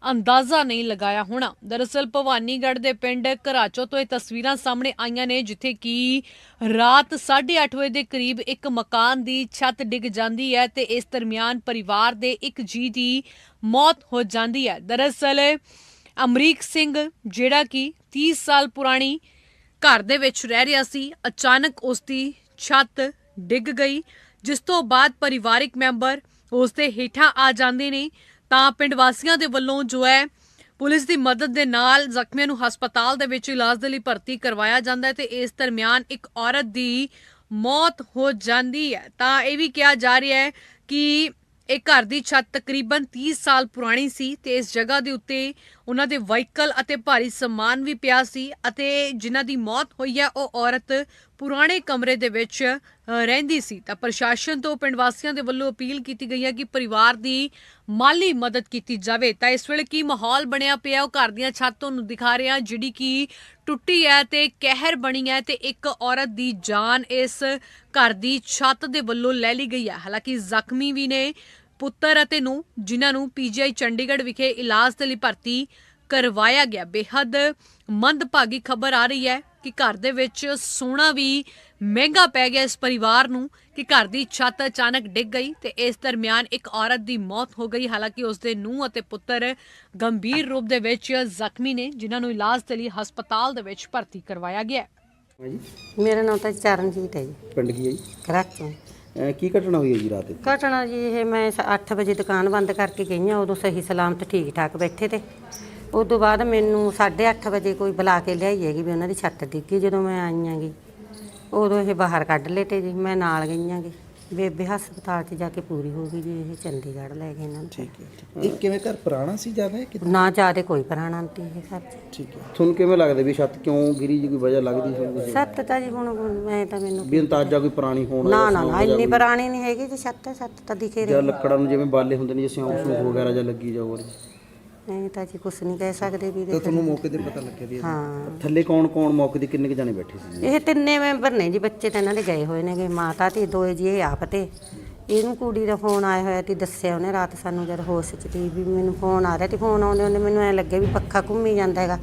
ਅੰਦਾਜ਼ਾ ਨਹੀਂ ਲਗਾਇਆ ਹੋਣਾ। ਦਰਅਸਲ ਭਵਾਨੀਗੜ੍ਹ ਦੇ ਪਿੰਡ ਘਰਾਚੋ ਤੋਂ ਇਹ ਤਸਵੀਰਾਂ ਸਾਹਮਣੇ ਆਈਆਂ ਨੇ, ਜਿੱਥੇ ਕਿ ਰਾਤ 8:30 ਵਜੇ ਦੇ ਕਰੀਬ ਇੱਕ ਮਕਾਨ ਦੀ ਛੱਤ ਡਿੱਗ ਜਾਂਦੀ ਹੈ ਤੇ ਇਸ ਦਰਮਿਆਨ ਪਰਿਵਾਰ ਦੇ ਇੱਕ ਜੀ ਦੀ ਮੌਤ ਹੋ ਜਾਂਦੀ ਹੈ। ਦਰਅਸਲ ਅਮਰੀਕ ਸਿੰਘ, ਜਿਹੜਾ ਕਿ 30 ਸਾਲ ਪੁਰਾਣੀ ਘਰ ਦੇ ਵਿੱਚ ਰਹਿ ਰਿਹਾ ਸੀ, ਅਚਾਨਕ ਉਸ ਦੀ ਛੱਤ ਡਿੱਗ ਗਈ, ਜਿਸ ਤੋਂ ਬਾਅਦ ਪਰਿਵਾਰਿਕ ਮੈਂਬਰ ਉਸ ਦੇ ਹੇਠਾਂ ਆ ਜਾਂਦੇ ਨੇ। ਤਾਂ ਪਿੰਡ ਵਾਸੀਆਂ ਦੇ ਵੱਲੋਂ ਜੋ ਹੈ, ਪੁਲਿਸ ਦੀ ਮਦਦ ਦੇ ਨਾਲ ਜ਼ਖਮੀਆਂ ਨੂੰ ਹਸਪਤਾਲ ਦੇ ਵਿੱਚ ਇਲਾਜ ਦੇ ਲਈ ਭਰਤੀ ਕਰਵਾਇਆ ਜਾਂਦਾ ਹੈ ਤੇ ਇਸ ਦਰਮਿਆਨ ਇੱਕ ਔਰਤ ਦੀ ਮੌਤ ਹੋ ਜਾਂਦੀ ਹੈ। ਤਾਂ ਇਹ ਵੀ ਕਿਹਾ ਜਾ ਰਿਹਾ ਹੈ ਕਿ ਇਹ ਘਰ ਦੀ ਛੱਤ ਤਕਰੀਬਨ 30 ਸਾਲ ਪੁਰਾਣੀ ਸੀ ਤੇ ਇਸ ਜਗ੍ਹਾ ਦੇ ਉੱਤੇ ਉਹਨਾਂ ਦੇ ਵਹੀਕਲ ਅਤੇ ਭਾਰੀ ਸਮਾਨ ਵੀ ਪਿਆ ਸੀ ਅਤੇ ਜਿਨ੍ਹਾਂ ਦੀ ਮੌਤ ਹੋਈ ਹੈ, ਉਹ ਔਰਤ ਪੁਰਾਣੇ ਕਮਰੇ ਦੇ ਵਿੱਚ ਰਹਿੰਦੀ ਸੀ। ਤਾਂ ਪ੍ਰਸ਼ਾਸਨ ਤੋਂ ਪਿੰਡ ਵਾਸੀਆਂ ਦੇ ਵੱਲੋਂ ਅਪੀਲ ਕੀਤੀ ਗਈ ਹੈ ਕਿ ਪਰਿਵਾਰ ਦੀ ਮਾਲੀ ਮਦਦ ਕੀਤੀ ਜਾਵੇ। ਤਾਂ ਇਸ ਵੇਲੇ ਕੀ ਮਾਹੌਲ ਬਣਿਆ ਪਿਆ? ਉਹ ਘਰ ਦੀਆਂ ਛੱਤ ਤੁਹਾਨੂੰ ਦਿਖਾ ਰਿਹਾ ਜਿਹੜੀ ਕਿ ਟੁੱਟੀ ਹੈ ਤੇ ਕਹਿਰ ਬਣੀ ਹੈ ਤੇ ਇੱਕ ਔਰਤ ਦੀ ਜਾਨ ਇਸ ਘਰ ਦੀ ਛੱਤ ਦੇ ਵੱਲੋਂ ਲੈ ਲਈ ਗਈ ਹੈ। ਹਾਲਾਂਕਿ ਜ਼ਖਮੀ ਵੀ ਨੇ ਪੁੱਤਰ ਅਤੇ ਨੂੰ ਜਿਨ੍ਹਾਂ ਨੂੰ ਪੀਜੀਆਈ ਚੰਡੀਗੜ੍ਹ ਵਿਖੇ ਇਲਾਜ ਦੇ ਲਈ ਭਰਤੀ ਕਰਵਾਇਆ ਗਿਆ। ਬੇਹੱਦ ਮੰਦਭਾਗੀ ਖਬਰ ਆ ਰਹੀ ਹੈ ਕਿ ਘਰ ਦੇ ਵਿੱਚ ਸੋਨਾ ਵੀ ਮਹਿੰਗਾ ਪੈ ਗਿਆ ਇਸ ਪਰਿਵਾਰ ਨੂੰ ਕਿ ਘਰ ਦੀ ਛੱਤ ਅਚਾਨਕ ਡਿੱਗ ਗਈ ਤੇ ਇਸ ਦਰਮਿਆਨ ਇੱਕ ਔਰਤ ਦੀ ਮੌਤ ਹੋ ਗਈ। ਹਾਲਾਂਕਿ ਉਸ ਦੇ ਨੂੰਹ ਅਤੇ ਪੁੱਤਰ ਗੰਭੀਰ ਰੂਪ ਦੇ ਵਿੱਚ ਜ਼ਖਮੀ ਨੇ ਜਿਨ੍ਹਾਂ ਨੂੰ ਇਲਾਜ ਦੇ ਲਈ ਹਸਪਤਾਲ ਦੇ ਵਿੱਚ ਭਰਤੀ ਕਰਵਾਇਆ ਗਿਆ। ਹੈ ਜੀ ਮੇਰਾ ਨਾਮ ਤਾਂ ਚਰਨਜੀਤ ਹੈ ਜੀ। ਪਿੰਡ ਕੀ ਹੈ ਜੀ? ਕਰਾਚੋਂ ਅਹ ਕੀ ਘਟਨਾ ਹੋਈ ਹੈ ਜੀ ਰਾਤ ਇੱਥੇ? ਘਟਨਾ ਜੀ ਇਹ ਮੈਂ 8 ਵਜੇ ਦੁਕਾਨ ਬੰਦ ਕਰਕੇ ਗਈ ਹਾਂ, ਉਦੋਂ ਸਹੀ ਸਲਾਮਤ ਠੀਕ ਠਾਕ ਬੈਠੇ ਤੇ। ਉਸ ਤੋਂ ਬਾਅਦ ਮੈਨੂੰ 8:30 ਵਜੇ ਕੋਈ ਬੁਲਾ ਕੇ ਲਿਆਈ ਹੈਗੀ ਵੀ ਉਹਨਾਂ ਦੀ ਛੱਤ ਡਿੱਗੀ ਜਦੋਂ ਮੈਂ ਆਈ ਆਂਗੀ ਉਦੋਂ ਇਹ ਬਾਹਰ ਕੱਢ ਲਏ ਤੇ ਜੀ, ਮੈਂ ਨਾਲ ਗਈ ਆਂਗੀ ਬੇਬੇ ਹਸਪਤਾਲ 'ਚ ਜਾ ਕੇ ਪੂਰੀ ਹੋ ਗਈ ਜੀ ਇਹ ਚੰਡੀਗੜ੍ਹ ਲੈ ਗਏ ਇਹਨਾਂ ਨੂੰ। ਠੀਕ ਹੈ ਇਹ ਕਿਵੇਂ ਘਰ ਪੁਰਾਣਾ ਸੀ ਜ਼ਿਆਦਾ ਹੈ ਕਿ ਨਾ ਜ਼ਿਆਦੇ ਕੋਈ ਪ੍ਰਾਣਾ ਨਹੀਂ ਇਹ ਘਰ 'ਚ। ਠੀਕ ਹੈ। ਤੁਹਾਨੂੰ ਕਿਵੇਂ ਲੱਗਦਾ ਵੀ ਛੱਤ ਕਿਉਂ ਗਿਰੀ ਜੀ ਕੋਈ ਵਜ੍ਹਾ ਲੱਗਦੀ ਸੀ ਕੁਛ? ਸੱਤ ਤਾਂ ਜੀ ਹੁਣ ਮੈਂ ਤਾਂ ਮੈਨੂੰ ਵੀ ਅੰਤਾਜਾ ਕੋਈ ਪੁਰਾਣੀ ਹੋਣ ਨਾ ਨਾ ਨਾ ਇੰਨੀ ਪੁਰਾਣੀ ਨਹੀਂ ਹੈਗੀ ਜੀ ਛੱਤ ਛੱਤ ਤਾਂ ਦਿਖੇ ਜਾਂ ਰਹੀ ਲੱਕੜਾਂ ਨੂੰ ਜਿਵੇਂ ਬਾਲੇ ਹੁੰਦੇ ਨੇ ਜਿਵੇਂ ਸਿਉਂਕ ਸੂਕ ਵਗੈਰਾ ਜਾਂ ਲੱਗੀ ਜਾਓ ਨਹੀਂ ਤਾਂ ਜੀ ਕੁਛ ਨਹੀਂ ਕਹਿ ਸਕਦੇ ਵੀ ਤਾਂ ਤੁਹਾਨੂੰ ਮੌਕੇ ਤੇ ਪਤਾ ਲੱਗਿਆ ਵੀ ਇਹ- ਹਾਂ। ਥੱਲੇ ਕੌਣ ਕੌਣ ਮੌਕੇ ਤੇ ਕਿੰਨੇ ਕੁ ਜਾਣੇ ਬੈਠੇ ਸੀ ਜੀ? ਇਹ ਤਿੰਨੇ ਮੈਂਬਰ ਨੇ ਜੀ ਬੱਚੇ ਤਾਂ ਇਹਨਾਂ ਦੇ ਗਏ ਹੋਏ ਨੇਗੇ ਮਾਤਾ ਤੇ ਦੋਏ ਜੀ ਇਹ ਆਪ ਤੇ। ਇਹਨੂੰ ਕੁੜੀ ਦਾ ਫੋਨ ਆਇਆ ਹੋਇਆ ਤੇ ਦੱਸਿਆ ਉਹਨੇ ਰਾਤ ਸਾਨੂੰ ਜਦ ਹੋਸ਼ ਚ ਤੀ ਵੀ ਮੈਨੂੰ ਫੋਨ ਆ ਰਿਹਾ ਤੇ ਫੋਨ ਆਉਂਦੇ ਉਹਨੇ ਮੈਨੂੰ ਐ ਲੱਗੇ ਵੀ ਪੱਖਾ ਘੁੰਮੀ ਜਾਂਦਾ ਹੈਗਾ।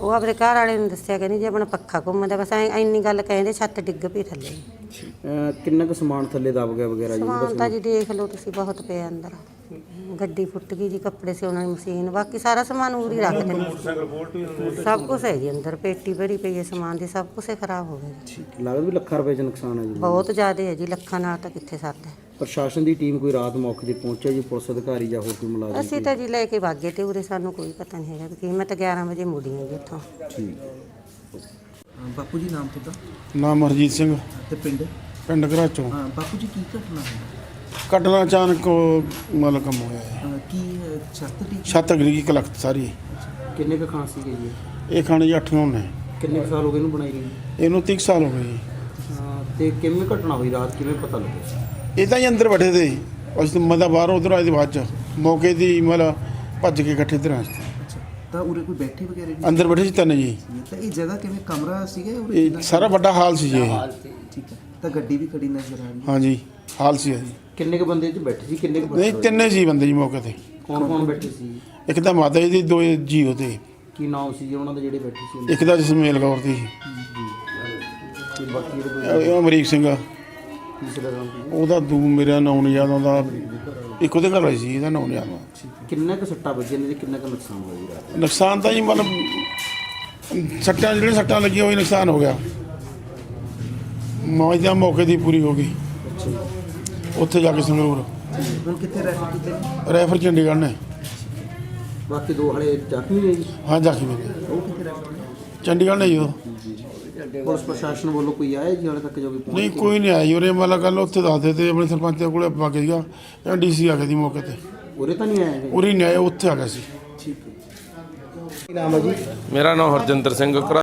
ਉਹ ਆਪਣੇ ਘਰ ਵਾਲੇ ਨੂੰ ਦੱਸਿਆ ਕਹਿੰਦੀ ਜੇ ਆਪਣਾ ਪੱਖਾ ਘੁੰਮਦਾ ਬਸ ਐਂ ਇੰਨੀ ਗੱਲ ਕਹਿੰਦੇ ਛੱਤ ਡਿੱਗ ਪਈ ਥੱਲੇ। ਅਹ ਕਿੰਨਾ ਕੁ ਸਮਾਨ ਥੱਲੇ ਦਬ ਗਿਆ ਵਗੈਰਾ ਜੀ? ਸਮਾਨ ਤਾਂ ਜੀ ਦੇਖ ਲਓ ਤੁਸੀਂ ਬਹੁਤ ਪਿਆ ਅੰਦਰ। ਗੱਡੀ ਫੁੱਟ ਗਈ ਜੀ ਕੱਪੜੇ ਸਿਉਣ ਵਾਲੀ ਮਸ਼ੀਨ ਬਾਕੀ ਸਾਰਾ ਸਮਾਨ ਉਰੀ ਰੱਖ ਦਿੱਤਾ ਸਭ ਕੁਝ ਹੈ ਜੀ ਅੰਦਰ ਪੇਟੀ ਭਰੀ ਪਈ ਹੈ ਸਮਾਨ ਦੀ ਸਭ ਕੁਝ ਖਰਾਬ ਹੋ ਗਿਆ ਜੀ। ਲੱਗਦਾ ਵੀ ਲੱਖਾਂ ਰੁਪਏ ਚ ਨੁਕਸਾਨ ਹੈ ਜੀ। ਬਹੁਤ ਜ਼ਿਆਦਾ ਹੈ ਜੀ ਲੱਖਾਂ ਨਾਲ ਤਾਂ ਕਿੱਥੇ ਸਰਦਾ ਹੈ। ਪ੍ਰਸ਼ਾਸਨ ਦੀ ਟੀਮ ਕੋਈ ਰਾਤ ਮੌਕੇ ਤੇ ਪਹੁੰਚਿਆ ਜੀ ਪੁਲਿਸ ਅਧਿਕਾਰੀ ਜਾਂ ਹੋਰ ਕੋਈ ਮੁਲਾਜ਼ਮ ਅਸੀਂ ਤਾਂ ਜੀ ਲੈ ਕੇ ਭਾਗੇ ਤੇ ਉਰੇ ਸਾਨੂੰ ਕੋਈ ਪਤਾ ਨਹੀਂ ਹੈਗਾ ਕਿ ਮੈਂ ਤਾਂ 11 ਵਜੇ ਮੁੜੀ ਹਾਂ ਜੀ ਉੱਥੋਂ। ਠੀਕ। ਬਾਪੂ ਜੀ ਨਾਮ ਤੁਹਾਡਾ ਨਾਮ ਹਰਜੀਤ ਸਿੰਘ। ਤੇ ਪਿੰਡ? ਪਿੰਡ ਘਰਾਚੋਂ। ਹਾਂ ਬਾਪੂ ਜੀ ਕੀ ਘਟਨਾ ਹੋਈ? ਕੱਟਣਾ ਅਚਾਨਕ ਉਹ ਮਤਲਬ ਕੰਮ ਹੋਇਆ ਹੈ ਕੀ ਛੱਤ ਦੀ ਛੱਤ ਗਿਰ ਗਈ ਕਲਖਤ ਸਾਰੀ। ਕਿੰਨੇ ਕੁ ਖਾਂਸੀ ਗਈ ਜੀ? ਇਹ ਖਾਣੇ ਜੀ ਅੱਠ ਨੌ ਨੇ ਕਿੰਨੇ ਕੁ ਸਾਲ ਹੋ ਗਏ ਇਹਨੂੰ ਬਣਾਈ ਗਈ ਇਹਨੂੰ 30 ਸਾਲ ਹੋ ਗਏ ਜੀ। ਹਾਂ, ਤੇ ਕਿਵੇਂ ਘਟਨਾ ਹੋਈ ਰਾਤ? ਕਿਵੇਂ ਪਤਾ ਲੱਗਿਆ? ਇਹ ਤਾਂ ਹੀ ਅੰਦਰ ਬੈਠੇ ਤੇ ਅਸੀਂ ਮਤਲਬ ਬਾਹਰ ਉਧਰ ਆਏ ਦੇ ਬਾਅਦ ਚ। ਮੌਕੇ ਦੀ ਮਤਲਬ ਭੱਜ ਕੇ ਇਕੱਠੇ ਇੱਧਰ ਆਏ ਤਾਂ ਉਰੇ ਕੋਈ ਬੈਠੇ ਵਗੈਰੇ ਵੀ ਅੰਦਰ ਬੈਠੇ ਸੀ ਤਿੰਨ ਜੀ। ਸੀ ਤਾਂ ਇਹ ਜਗ੍ਹਾ ਕਿਵੇਂ ਕਮਰਾ ਸੀਗਾ ਉਰੇ ਇਹ ਸਾਰਾ ਵੱਡਾ ਹਾਲ ਸੀ ਜੀ ਇਹ। ਠੀਕ ਹੈ। ਤਾਂ ਗੱਡੀ ਵੀ ਖੜੀ ਨਜ਼ਰ ਆ ਰਹੀ ਹੈ। ਹਾਂਜੀ ਹਾਲ ਸੀ ਇਹ ਜੀ ਕਿੰਨੇ ਕੁ ਬੰਦੇ ਚ ਬੈਠੇ ਸੀ ਕਿੰਨੇ ਕੁ ਨਹੀਂ ਤਿੰਨੇ ਸੀ ਬੰਦੇ ਜੀ ਮੌਕੇ ਤੇ। ਕੌਣ ਕੌਣ ਬੈਠੇ ਸੀ? ਇੱਕ ਤਾਂ ਮਾਤਾ ਜੀ ਦੀ ਦੋ ਜੀ ਉਹਦੇ। ਕੀ ਨਾਮ ਸੀ ਜੀ ਉਹਨਾਂ ਦੇ ਜਿਹੜੇ ਬੈਠੇ ਸੀ? ਇੱਕ ਦਾ ਜਸਮੇਲ ਕੌਰ ਦੀ। ਤੇ ਬਾਕੀ ਇਹ ਅਮਰੀਕ ਸਿੰਘ। ਤੀਸਰਾ ਨਾਮ ਸੀ ਉਹਦਾ ਦੂ ਮੇਰਾ ਨਾਂ ਨਹੀਂ ਯਾਦ ਆਉਂਦਾ। ਇੱਕ ਉਹਦੇ ਘਰ ਵਾਲੀ ਸੀ ਇਹਦਾ ਨਾਂ ਨਹੀਂ ਆਉਂਦਾ। ਕਿੰਨਾ ਕੁ ਸੱਟਾਂ ਵੱਜੀਆਂ ਨੇ ਤੇ ਕਿੰਨਾ ਕੁ ਨੁਕਸਾਨ ਹੋਇਆ ਜੀ ਰਾਤ ਨੁਕਸਾਨ ਤਾਂ ਜੀ ਮਤਲਬ ਸੱਟਾਂ ਜਿਹੜੇ ਸੱਟਾਂ ਲੱਗੀਆਂ ਹੋਈ ਨੁਕਸਾਨ ਹੋ ਗਿਆ। ਮੌਜ ਦਾ ਮੌਕੇ ਦੀ ਪੂਰੀ ਹੋ ਗਈ। ਉੱਥੇ ਜਾ ਕੇ ਸੰਗਰੂਰ ਹੁਣ ਕਿੱਥੇ ਰੈਫਰ ਕੀਤੇ? ਰੈਫਰ ਚੰਡੀਗੜ੍ਹ ਨੇ। ਬਾਕੀ ਦੋ ਹਲੇ ਜ਼ਖਮੀ ਨੇ ਜੀ? ਹਾਂ ਉਹ ਕਿੱਥੇ ਰੈਫਰ ਚੰਡੀਗੜ੍ਹ ਨੇ ਜੀ ਉਹ। ਪੁਲਿਸ ਪ੍ਰਸ਼ਾਸਨ ਵੱਲੋਂ ਕੋਈ ਆਇਆ ਜੀ ਹਾਲੇ ਤੱਕ ਜੋ ਵੀ ਨਹੀਂ ਕੋਈ ਨਹੀਂ ਆਇਆ ਉਰੇ ਮਤਲਬ ਕੱਲ ਉੱਥੇ ਦੱਸਦੇ ਤੇ ਆਪਣੇ ਸਰਪੰਚ ਦੇ ਕੋਲੇ ਪਾ ਕੇ ਸੀਗਾ ਡੀਸੀ ਆ ਗਿਆ ਦੀ ਮੌਕੇ ਤੇ। ਉਰੇ ਤਾਂ ਨਹੀਂ ਆਇਆ ਜੀ? ਉਰੀ ਨਹੀਂ ਆਇਆ ਉੱਥੇ ਆ ਗਿਆ ਸੀ। ਠੀਕ ਹੈ। ਕੀ ਨਾਮ ਹੈ ਜੀ? ਮੇਰਾ ਨਾਮ ਹਰਜਿੰਦਰ ਸਿੰਘ ਘਰਾ